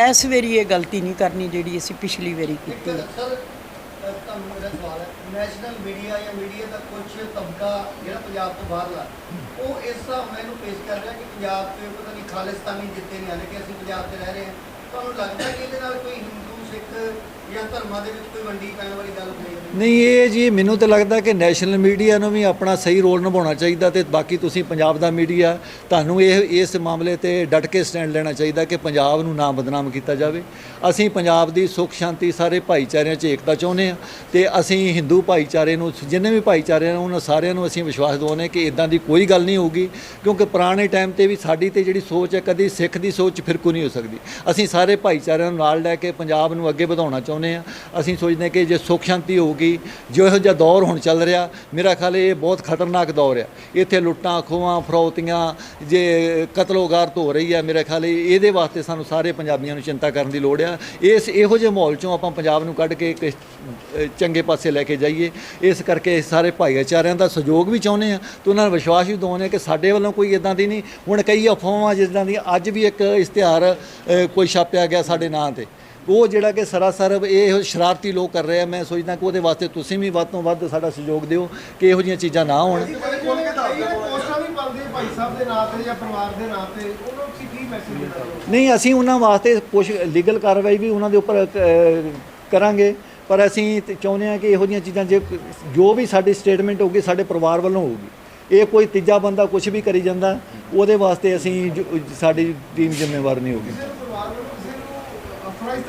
ਇਸ ਵੇਰੀ ਇਹ ਗਲਤੀ ਨਹੀਂ ਕਰਨੀ ਜਿਹੜੀ ਅਸੀਂ ਪਿਛਲੀ ਵਾਰੀ ਕੀਤੀ। ਸਰ ਤੁਹਾਨੂੰ ਮੇਰਾ ਸਵਾਲ ਹੈ ਨੈਸ਼ਨਲ ਮੀਡੀਆ ਜਾਂ ਮੀਡੀਆ ਦਾ ਕੁਝ ਤਬਕਾ ਜਿਹੜਾ ਪੰਜਾਬ ਤੋਂ ਬਾਹਰਲਾ, ਉਹ ਇਸ ਹਿਸਾਬ ਨਾਲ ਇਹਨੂੰ ਪੇਸ਼ ਕਰ ਰਿਹਾ ਕਿ ਪੰਜਾਬ 'ਚ ਪਤਾ ਨਹੀਂ ਖਾਲਿਸਤਾਨੀ ਜਿੱਤੇ ਨਹੀਂ ਆਲੇ ਕਿ ਅਸੀਂ ਪੰਜਾਬ 'ਚ ਰਹਿ ਰਹੇ ਹਾਂ। ਤੁਹਾਨੂੰ ਲੱਗਦਾ ਕਿ ਇਹਦੇ ਨਾਲ ਕੋਈ ਹਿੰਦੂ ਸਿੱਖ ਜਾਂ ਧਰਮਾਂ ਦੇ ਵਿੱਚ ਕੋਈ ਵੰਡੀ ਪੈਣ ਵਾਲੀ ਗੱਲ ਹੋਈ ਨਹੀਂ, ਇਹ ਜੀ ਮੈਨੂੰ ਤਾਂ ਲੱਗਦਾ ਕਿ ਨੈਸ਼ਨਲ ਮੀਡੀਆ ਨੂੰ ਵੀ ਆਪਣਾ ਸਹੀ ਰੋਲ ਨਿਭਾਉਣਾ ਚਾਹੀਦਾ ਤੇ ਬਾਕੀ ਤੁਸੀਂ ਪੰਜਾਬ ਦਾ ਮੀਡੀਆ, ਤੁਹਾਨੂੰ ਇਹ, ਇਸ ਮਾਮਲੇ ਤੇ ਡਟ ਕੇ ਸਟੈਂਡ ਲੈਣਾ ਚਾਹੀਦਾ ਕਿ ਪੰਜਾਬ ਨੂੰ ਨਾ ਬਦਨਾਮ ਕੀਤਾ ਜਾਵੇ। ਅਸੀਂ ਪੰਜਾਬ ਦੀ ਸੁੱਖ, ਸ਼ਾਂਤੀ ਸਾਰੇ ਭਾਈਚਾਰਿਆਂ 'ਚ ਏਕਤਾ ਚਾਹੁੰਦੇ ਆ ਤੇ ਅਸੀਂ ਹਿੰਦੂ ਭਾਈਚਾਰੇ ਨੂੰ, ਜਿੰਨੇ ਵੀ ਭਾਈਚਾਰੇ ਨੇ ਉਹਨਾਂ ਸਾਰਿਆਂ ਨੂੰ ਅਸੀਂ ਵਿਸ਼ਵਾਸ ਦਿਵਾਉਂਦੇ ਕਿ ਇਦਾਂ ਦੀ ਕੋਈ ਗੱਲ ਨਹੀਂ ਹੋਊਗੀ, ਕਿਉਂਕਿ ਪੁਰਾਣੇ ਟਾਈਮ ਤੇ ਵੀ ਸਾਡੀ ਤੇ ਜਿਹੜੀ ਸੋਚ ਹੈ, ਕਦੀ ਸਿੱਖ ਦੀ ਸੋਚ ਫਿਰਕੂ ਨਹੀਂ ਹੋ ਸਕਦੀ। ਅਸੀਂ ਸਾਰੇ ਭਾਈਚਾਰਿਆਂ ਨੂੰ ਨਾਲ ਲੈ ਕੇ ਪੰਜਾਬ ਨੂੰ ਅੱਗੇ ਵਧਾਉਣਾ ਚਾਹੁੰਦੇ ਚਾਹੁੰਦੇ ਆ ਅਸੀਂ ਸੋਚਦੇ ਹਾਂ ਕਿ ਜੇ ਸੁੱਖ ਸ਼ਾਂਤੀ ਹੋਊਗੀ, ਜੋ ਇਹੋ ਜਿਹਾ ਦੌਰ ਹੁਣ ਚੱਲ ਰਿਹਾ, ਮੇਰਾ ਖਿਆਲ ਇਹ ਬਹੁਤ ਖਤਰਨਾਕ ਦੌਰ ਆ। ਇੱਥੇ ਲੁੱਟਾਂ, ਖੋਹਾਂ, ਫਰੌਤੀਆਂ, ਜੇ ਕਤਲੋਗਾਰਤ ਹੋ ਰਹੀ ਹੈ ਮੇਰਾ ਖਿਆਲ ਇਹਦੇ ਵਾਸਤੇ ਸਾਨੂੰ ਸਾਰੇ ਪੰਜਾਬੀਆਂ ਨੂੰ ਚਿੰਤਾ ਕਰਨ ਦੀ ਲੋੜ ਆ। ਇਸ ਇਹੋ ਜਿਹੇ ਮਾਹੌਲ ਚੋਂ ਆਪਾਂ ਪੰਜਾਬ ਨੂੰ ਕੱਢ ਕੇ ਚੰਗੇ ਪਾਸੇ ਲੈ ਕੇ ਜਾਈਏ। ਇਸ ਕਰਕੇ ਸਾਰੇ ਭਾਈਚਾਰਿਆਂ ਦਾ ਸਹਿਯੋਗ ਵੀ ਚਾਹੁੰਦੇ ਆ ਤੇ ਉਹਨਾਂ ਨੂੰ ਵਿਸ਼ਵਾਸ ਵੀ ਦਿਵਾਉਂਦੇ ਆ ਕਿ ਸਾਡੇ ਵੱਲੋਂ ਕੋਈ ਇਦਾਂ ਦੀ ਨਹੀਂ। ਹੁਣ ਕਈ ਅਫਵਾਹਾਂ ਜਿੱਦਾਂ ਦੀ ਅੱਜ ਵੀ ਇੱਕ ਇਸ਼ਤਿਹਾਰ ਕੋਈ ਛਾਪਿਆ ਗਿਆ ਸਾਡੇ ਨਾਂ ਤੇ। ਉਹ ਜਿਹੜਾ ਕਿ ਸਰਾਸਰ ਇਹ ਸ਼ਰਾਰਤੀ ਲੋਕ ਕਰ ਰਹੇ ਆ ਮੈਂ ਸੋਚਦਾ ਕਿ ਉਹਦੇ ਵਾਸਤੇ ਤੁਸੀਂ ਵੀ ਵੱਧ ਤੋਂ ਵੱਧ ਸਾਡਾ ਸਹਿਯੋਗ ਦਿਓ ਕਿ ਇਹੋ ਜਿਹੀਆਂ ਚੀਜ਼ਾਂ ਨਾ ਹੋਣ। ਨਹੀਂ ਅਸੀਂ ਉਹਨਾਂ ਵਾਸਤੇ ਕੁਝ ਲੀਗਲ ਕਾਰਵਾਈ ਵੀ ਉਹਨਾਂ ਦੇ ਉੱਪਰ ਕਰਾਂਗੇ। ਪਰ ਅਸੀਂ ਚਾਹੁੰਦੇ ਹਾਂ ਕਿ ਇਹੋ ਜਿਹੀਆਂ ਚੀਜ਼ਾਂ ਜੇ ਜੋ ਵੀ ਸਾਡੀ ਸਟੇਟਮੈਂਟ ਹੋਊਗੀ ਸਾਡੇ ਪਰਿਵਾਰ ਵੱਲੋਂ ਹੋਊਗੀ। ਇਹ ਕੋਈ ਤੀਜਾ ਬੰਦਾ ਕੁਝ ਵੀ ਕਰੀ ਜਾਂਦਾ ਉਹਦੇ ਵਾਸਤੇ ਅਸੀਂ ਸਾਡੀ ਟੀਮ ਜ਼ਿੰਮੇਵਾਰ ਨਹੀਂ ਹੋਊਗੀ ਕਿਸੇ ਨੂੰ ਪਰਿਵਾਰ ਵੱਲੋਂ ਕਿਸੇ ਨੂੰ ਅਥੋਰਾਈਜ਼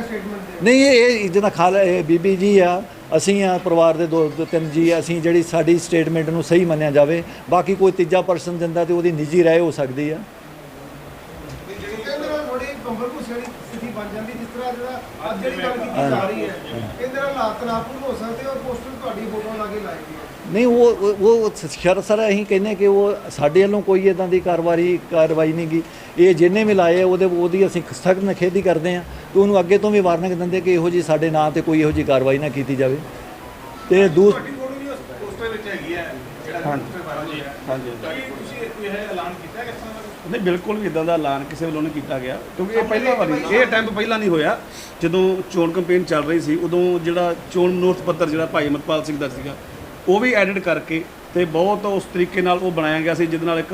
ਨਹੀਂ ਸਟੇਟਮੈਂਟ ਦੇ ਇਹ ਜਿਹਦਾ ਖਾਲ ਇਹ ਬੀਬੀ ਜੀ ਆ ਅਸੀਂ ਆ ਪਰਿਵਾਰ ਦੇ ਦੋ ਦੋ ਤਿੰਨ ਜੀ ਅਸੀਂ ਜਿਹੜੀ ਸਾਡੀ ਸਟੇਟਮੈਂਟ ਨੂੰ ਸਹੀ ਮੰਨਿਆ ਜਾਵੇ ਬਾਕੀ ਕੋਈ ਤੀਜਾ ਪਰਸਨ ਦਿੰਦਾ ਤੇ ਉਹਦੀ ਨਿੱਜੀ ਰਾਏ ਹੋ ਸਕਦੀ ਆ। ਇਹਦੇ ਨਾਲ ਥੋੜੀ ਕੰਬਲ ਭੂਸੇ ਵਾਲੀ ਸਥਿਤੀ ਬਣ ਜਾਂਦੀ ਜਿਸ ਤਰ੍ਹਾਂ ਜਿਹੜਾ ਅੱਜ ਜਿਹੜੀ ਗੱਲ ਕੀਤੀ ਜਾ ਰਹੀ ਹੈ ਇਹਦੇ ਨਾਲ ਹਾਲਾਤ ਤਣਾਅਪੂਰਨ ਹੋ ਸਕਦੇ ਔਰ ਪੋਸਟਰ ਤੁਹਾਡੀ ਫੋਟੋ ਲਾ ਕੇ ਲਾਏਗੀ ਨਹੀਂ ਉਹ ਉਹ- ਉਹ ਸ਼ਰ ਸਰ ਅਸੀਂ ਕਹਿੰਦੇ ਕਿ ਉਹ ਸਾਡੇ ਵੱਲੋਂ ਕੋਈ ਇਦਾਂ ਦੀ ਕਾਰਵਾਈ ਕਾਰਵਾਈ ਨਹੀਂ ਗੀ ਇਹ ਜਿੰਨੇ ਵੀ ਲਾਏ ਆ, ਉਹਦੇ ਉਹਦੀ ਅਸੀਂ ਸਖਤ ਨਖੇਦੀ ਕਰਦੇ ਆ ਤੇ ਉਹਨੂੰ ਅੱਗੇ ਤੋਂ ਵੀ ਵਾਰਨਿੰਗ ਦਿੰਦੇ ਕਿ ਇਹੋ ਜੀ ਸਾਡੇ ਨਾਂ ਤੇ ਕੋਈ ਇਹੋ ਜੀ ਕਾਰਵਾਈ ਨਾ ਕੀਤੀ ਜਾਵੇ। ਤੇ ਦੂਸ ਤੁਹਾਡੀ ਫੋਟੋ ਵੀ ਉਸ ਪੋਸਟਰ ਵਿੱਚ ਹੈਗੀ ਹੈ ਜਿਹੜਾ ਪੋਸਟਰ ਵਾਇਰਲ ਹੋਇਆ ਹਾਂਜੀ ਕੀ ਤੁਸੀਂ ਕੋਈ ਇਹ ਐਲਾਨ ਕੀਤਾ ਤਰ੍ਹਾਂ ਦਾ? ਨਹੀਂ ਬਿਲਕੁਲ ਵੀ ਇਦਾਂ ਦਾ ਐਲਾਨ ਕਿਸੇ ਵੱਲੋਂ ਨਹੀਂ ਕੀਤਾ ਗਿਆ। ਕਿਉਂਕਿ ਇਹ ਪਹਿਲਾਂ ਵਾਰੀ ਇਹ ਅਟੈਂਪ ਪਹਿਲਾਂ ਨਹੀਂ ਹੋਇਆ। ਜਦੋਂ ਚੋਣ ਕੈਂਪੇਨ ਚੱਲ ਰਹੀ ਸੀ ਉਦੋਂ ਜਿਹੜਾ ਚੋਣ ਮਨੋਰਥ ਪੱਤਰ ਜਿਹੜਾ ਭਾਈ ਅਮਰਪਾਲ ਸਿੰਘ ਦਾ ਸੀਗਾ ਉਹ ਵੀ ਐਡਿਟ ਕਰਕੇ ਤੇ ਬਹੁਤ ਉਸ ਤਰੀਕੇ ਨਾਲ ਉਹ ਬਣਾਇਆ ਗਿਆ ਸੀ, ਜਿਹਦੇ ਨਾਲ ਇੱਕ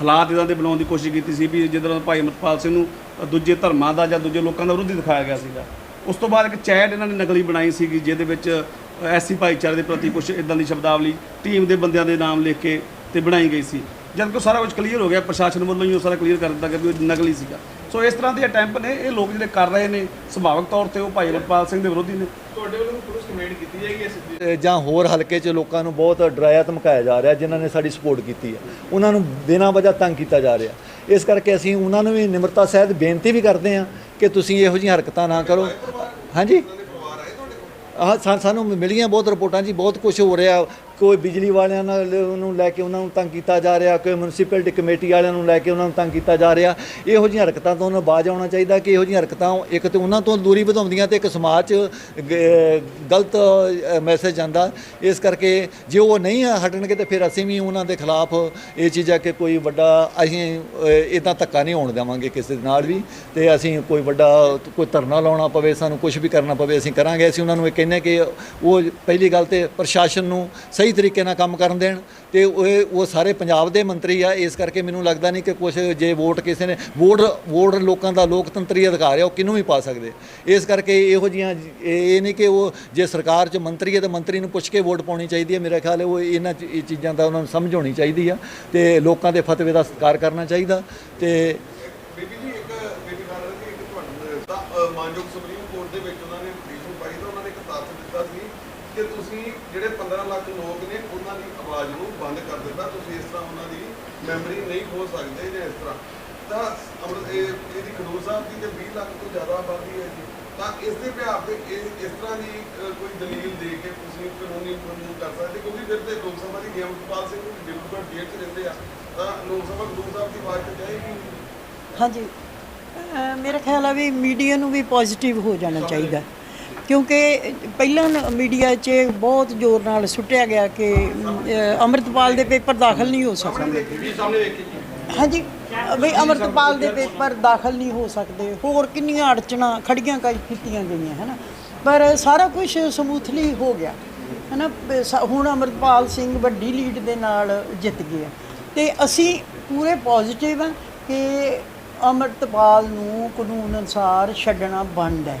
ਹਾਲਾਤ ਇਦਾਂ ਦੇ ਬਣਾਉਣ ਦੀ ਕੋਸ਼ਿਸ਼ ਕੀਤੀ ਸੀ ਵੀ ਜਿਹਦੇ ਨਾਲ ਭਾਈ ਅਮਰਪਾਲ ਸਿੰਘ ਨੂੰ ਦੂਜੇ ਧਰਮਾਂ ਦਾ ਜਾਂ ਦੂਜੇ ਲੋਕਾਂ ਦਾ ਵਿਰੋਧੀ ਦਿਖਾਇਆ ਗਿਆ ਸੀਗਾ। ਉਸ ਤੋਂ ਬਾਅਦ ਇੱਕ ਚੈਟ ਇਹਨਾਂ ਨੇ ਨਕਲੀ ਬਣਾਈ ਸੀਗੀ, ਜਿਹਦੇ ਵਿੱਚ ਐਸੀ ਭਾਈਚਾਰੇ ਦੇ ਪ੍ਰਤੀ ਕੁਝ ਇਦਾਂ ਦੀ ਸ਼ਬਦਾਵਲੀ, ਟੀਮ ਦੇ ਬੰਦਿਆਂ ਦੇ ਨਾਮ ਲਿਖ ਕੇ ਤੇ ਬਣਾਈ ਗਈ ਸੀ। ਜਦ ਕਿ ਸਾਰਾ ਕੁਝ ਕਲੀਅਰ ਹੋ ਗਿਆ ਪ੍ਰਸ਼ਾਸਨ ਵੱਲੋਂ ਹੀ ਉਹ ਸਾਰਾ ਕਲੀਅਰ ਕਰ ਦਿੱਤਾ ਗਿਆ ਵੀ ਉਹ ਨਕਲੀ ਸੀਗਾ। ਸੋ ਇਸ ਤਰ੍ਹਾਂ ਦੇ ਅਟੈਂਪ ਨੇ ਇਹ ਲੋਕ ਜਿਹੜੇ ਕਰ ਰਹੇ ਨੇ ਸੁਭਾਵਕ ਤੌਰ ਤੇ ਉਹ ਭਾਈ ਅਮਰਪਾਲ ਸਿੰਘ ਦੇ ਵਿਰੋਧੀ ਨੇ। ਤੁਹਾਡੇ ਵੱਲੋਂ ਪੁਲਿਸ ਕਮੇਂਟ ਕੀਤੀ ਜਾਏਗੀ ਇਸ ਜਾਂ ਹੋਰ ਹਲਕੇ 'ਚ ਲੋਕਾਂ ਨੂੰ ਬਹੁਤ ਡਰਾਇਆ ਧਮਕਾਇਆ ਜਾ ਰਿਹਾ ਜਿਨ੍ਹਾਂ ਨੇ ਸਾਡੀ ਸਪੋਰਟ ਕੀਤੀ ਹੈ। ਉਹਨਾਂ ਨੂੰ ਬਿਨਾਂ ਵਜ੍ਹਾ ਤੰਗ ਕੀਤਾ ਜਾ ਰਿਹਾ। ਇਸ ਕਰਕੇ ਅਸੀਂ ਉਹਨਾਂ ਨੂੰ ਵੀ ਨਿਮਰਤਾ ਸਹਿਤ ਬੇਨਤੀ ਵੀ ਕਰਦੇ ਹਾਂ ਕਿ ਤੁਸੀਂ ਇਹੋ ਜਿਹੀਆਂ ਹਰਕਤਾਂ ਨਾ ਕਰੋ। ਹਾਂਜੀ? ਆਹ ਸਾ- ਸਾਨੂੰ ਮਿਲੀਆਂ ਬਹੁਤ ਰਿਪੋਰਟਾਂ ਜੀ ਬਹੁਤ ਕੁਝ ਹੋ ਰਿਹਾ। ਕੋਈ ਬਿਜਲੀ ਵਾਲਿਆਂ ਨਾਲ ਨੂੰ ਲੈ ਕੇ ਉਹਨਾਂ ਨੂੰ ਤੰਗ ਕੀਤਾ ਜਾ ਰਿਹਾ, ਕੋਈ ਮਿਊਨਿਸਪੈਲਿਟੀ ਕਮੇਟੀ ਵਾਲਿਆਂ ਨੂੰ ਲੈ ਕੇ ਉਹਨਾਂ ਨੂੰ ਤੰਗ ਕੀਤਾ ਜਾ ਰਿਹਾ, ਇਹੋ ਜਿਹੀਆਂ ਹਰਕਤਾਂ ਤੋਂ ਉਹਨਾਂ ਬਾਜ ਆਉਣਾ ਚਾਹੀਦਾ ਕਿ ਇਹੋ ਜਿਹੀਆਂ ਹਰਕਤਾਂ ਇੱਕ ਤੇ ਉਹਨਾਂ ਤੋਂ ਦੂਰੀ ਵਧਾਉਂਦੀਆਂ ਤੇ ਇੱਕ ਸਮਾਜ 'ਚ ਗ- ਗਲਤ ਮੈਸੇਜ ਜਾਂਦਾ। ਇਸ ਕਰਕੇ ਜੇ ਉਹ ਨਹੀਂ ਹਟਣਗੇ ਤੇ ਫਿਰ ਅਸੀਂ ਵੀ ਉਹਨਾਂ ਦੇ ਖਿਲਾਫ ਇਹ ਚੀਜ਼ਾਂ ਕਿ ਕੋਈ ਵੱਡਾ ਅਸੀਂ ਇਦਾਂ ਧੱਕਾ ਨਹੀਂ ਹੋਣ ਦੇਵਾਂਗੇ ਕਿਸੇ ਦੇ ਨਾਲ ਵੀ ਤੇ ਅਸੀਂ ਕੋਈ ਵੱਡਾ ਕੋਈ ਧਰਨਾ ਲਾਉਣਾ ਪਵੇ, ਸਾਨੂੰ ਕੁਝ ਵੀ ਕਰਨਾ ਪਵੇ ਅਸੀਂ ਕਰਾਂਗੇ। ਅਸੀਂ ਉਹਨਾਂ ਨੂੰ ਇਹ ਕਹਿੰਦੇ ਕਿ ਉਹ ਪਹਿਲੀ ਗੱਲ ਤੇ ਪ੍ਰਸ਼ਾਸਨ ਨੂੰ ਸਹੀ ਤਰੀਕੇ ਨਾਲ ਕੰਮ ਕਰਨ ਦੇਣ ਤੇ ਉਹ ਉਹ ਸਾਰੇ ਪੰਜਾਬ ਦੇ ਮੰਤਰੀ ਆ, ਇਸ ਕਰਕੇ ਮੈਨੂੰ ਲੱਗਦਾ ਨਹੀਂ ਕਿ ਕੁਝ ਜੇ ਵੋਟ ਕਿਸੇ ਨੇ ਵੋਟ ਵੋਟ ਲੋਕਾਂ ਦਾ ਲੋਕਤੰਤਰੀ ਅਧਿਕਾਰ ਹੈ ਉਹ ਕਿਹਨੂੰ ਵੀ ਪਾ ਸਕਦੇ? ਇਸ ਕਰਕੇ ਇਹੋ ਜੀਆਂ ਇਹ ਨਹੀਂ ਕਿ ਉਹ ਜੇ ਸਰਕਾਰ 'ਚ ਮੰਤਰੀ ਹੈ ਤਾਂ ਮੰਤਰੀ ਨੂੰ ਪੁੱਛ ਕੇ ਵੋਟ ਪਾਉਣੀ ਚਾਹੀਦੀ ਹੈ ਮੇਰਾ ਖਿਆਲ ਹੈ ਉਹ ਇਹਨਾਂ ਚ- ਚੀਜ਼ਾਂ ਦਾ ਉਹਨਾਂ ਨੂੰ ਸਮਝ ਹੋਣੀ ਚਾਹੀਦੀ ਆ ਤੇ ਲੋਕਾਂ ਦੇ ਫਤਵੇ ਦਾ ਸਤਿਕਾਰ ਕਰਨਾ ਚਾਹੀਦਾ ਤੇ ਬੀਬੀ ਜੀ, ਇੱਕ ਬੀਬੀ ਬਾਰੇ ਇੱਕ ਤੁਹਾਨੂੰ ਮਾਨਯੋਗ ਸੁਪਰੀਮ ਕੋਰਟ ਦੇ ਵਿੱਚ ਉਹਨਾਂ ਨੇ ਪਟੀਸ਼ਨ ਪਾਈ ਤਾਂ ਉਹਨਾਂ ਨੇ ਇੱਕ ਤੱਥ ਦਿੱਤਾ ਸੀ ਕਿ ਤੁਸੀਂ ਜਿਹੜੇ 15 ਲੱਖ ਲੋਕ ਨੇ ਉਹਨਾਂ ਦੀ ਆਵਾਜ਼ ਨੂੰ ਬੰਦ ਕਰ ਦਿੱਤਾ ਤੁਸੀਂ ਇਸ ਤਰ੍ਹਾਂ ਉਹਨਾਂ ਦੀ ਮੈਮਰੀ ਨਹੀਂ ਖੋ ਸਕਦੇ ਜਾਂ ਇਸ ਤਰ੍ਹਾਂ। ਤਾਂ ਅਮਰ ਇਹ ਇਹਦੀ ਖਡੂਰ ਸਾਹਿਬ ਦੀ ਤੇ 20 ਲੱਖ ਤੋਂ ਜ਼ਿਆਦਾ ਆਬਾਦੀ ਹੈ ਜੀ ਤਾਂ ਇਸ ਦੇ ਪਿਆਰ ਤੇ ਇਹ ਇਸ ਤਰ੍ਹਾਂ ਦੀ ਕੋਈ ਦਲੀਲ ਦੇ ਕੇ ਤੁਸੀਂ ਕਾਨੂੰਨੀ ਕਾਨੂੰਨ ਕਰ ਸਕਦੇ ਕਿਉਂਕਿ ਫਿਰ ਤੇ ਲੋਕ ਸਭਾ ਦੀ ਗੇਮਪਾਲ ਸਿੰਘ ਡਿਪਟੀ ਜੇਲ੍ਹ 'ਚ ਰਹਿੰਦੇ ਆ ਤਾਂ ਲੋਕ ਸਭਾ ਖਡੂਰ ਸਾਹਿਬ ਦੀ ਆਵਾਜ਼ ਤੇ ਜਾਏਗੀ। ਹਾਂਜੀ। ਮੇਰਾ ਖਿਆਲ ਆ ਵੀ ਮੀਡੀਆ ਨੂੰ ਵੀ ਪੋਜ਼ਿਟਿਵ ਹੋ ਜਾਣਾ ਚਾਹੀਦਾ। ਕਿਉਂਕਿ ਪਹਿਲਾਂ ਮੀਡੀਆ 'ਚ ਬਹੁਤ ਜ਼ੋਰ ਨਾਲ ਸੁੱਟਿਆ ਗਿਆ ਕਿ ਅਹ, ਅੰਮ੍ਰਿਤਪਾਲ ਦੇ ਪੇਪਰ ਦਾਖਲ ਨਹੀਂ ਹੋ ਸਕਦੇ। ਹਾਂਜੀ ਬਈ ਅੰਮ੍ਰਿਤਪਾਲ ਦੇ ਪੇਪਰ ਦਾਖਲ ਨਹੀਂ ਹੋ ਸਕਦੇ। ਹੋਰ ਕਿੰਨੀਆਂ ਅੜਚਣਾ ਖੜੀਆਂ ਕੀਤੀਆਂ ਗਈਆਂ ਹੈ ਪਰ ਸਾਰਾ ਕੁਝ ਸਮੂਥਲੀ ਹੋ ਗਿਆ ਹੈ ਨਾ ਸ- ਹੁਣ ਅੰਮ੍ਰਿਤਪਾਲ ਸਿੰਘ ਵੱਡੀ ਲੀਡ ਦੇ ਨਾਲ ਜਿੱਤ ਗਿਆ ਤੇ ਅਸੀਂ ਪੂਰੇ ਪੋਜ਼ਿਟਿਵ ਹਾਂ ਕਿ ਅੰਮ੍ਰਿਤਪਾਲ ਨੂੰ ਕਾਨੂੰਨ ਅਨੁਸਾਰ ਛੱਡਣਾ ਬਣਦਾ ਹੈ।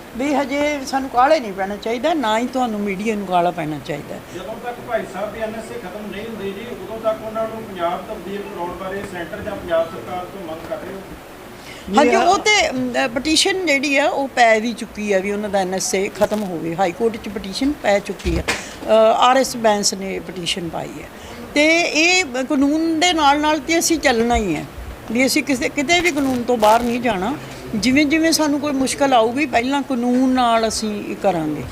ਵੀ ਹਜੇ ਸਾਨੂੰ ਕਾਲੇ ਨਹੀਂ ਪੈਣਾ ਚਾਹੀਦਾ ਨਾ ਹੀ ਤੁਹਾਨੂੰ ਮੀਡੀਆ ਨੂੰ ਕਾਲਾ ਪੈਣਾ ਚਾਹੀਦਾ। ਜਦੋਂ ਤੱਕ ਭਾਈ ਸਾਹਿਬ ਦੀ ਐਨਐਸਏ ਖਤਮ ਨਹੀਂ ਹੁੰਦੀ ਜੀ ਉਦੋਂ ਤੱਕ ਉਹਨਾਂ ਨੂੰ ਪੰਜਾਬ ਤਬਦੀਲ ਕਰਾਉਣ ਬਾਰੇ ਸੈਂਟਰ ਜਾਂ ਪੰਜਾਬ ਸਰਕਾਰ ਤੋਂ ਮੰਗ ਕਰ ਰਹੇ ਹੋ? ਹਾਂਜੀ ਉਹ ਤੇ ਪਟੀਸ਼ਨ ਜਿਹੜੀ ਆ ਉਹ ਪੈ ਵੀ ਚੁੱਕੀ ਆ ਵੀ ਉਹਨਾਂ ਦਾ ਐਨਐਸਏ ਖਤਮ ਹੋਵੇ। ਹਾਈ ਕੋਰਟ 'ਚ ਪਟੀਸ਼ਨ ਪੈ ਚੁੱਕੀ ਆ। ਆਰਐਸ ਬੈਂਸ ਨੇ ਪਟੀਸ਼ਨ ਪਾਈ ਹੈ ਤੇ ਇਹ ਕਾਨੂੰਨ ਦੇ ਨਾਲ ਨਾਲ ਤੇ ਅਸੀਂ ਚੱਲਣਾ ਹੀ ਹੈ ਵੀ ਅਸੀਂ ਕਿਸੇ ਕਿਤੇ ਵੀ ਕਾਨੂੰਨ ਤੋਂ ਬਾਹਰ ਨਹੀਂ ਜਾਣਾ। ਜਿਵੇਂ ਜਿਵੇਂ ਸਾਨੂੰ ਕੋਈ ਮੁਸ਼ਕਲ ਆਊਗੀ ਪਹਿਲਾਂ ਕਾਨੂੰਨ ਨਾਲ ਅਸੀਂ ਇਹ ਕਰਾਂਗੇ।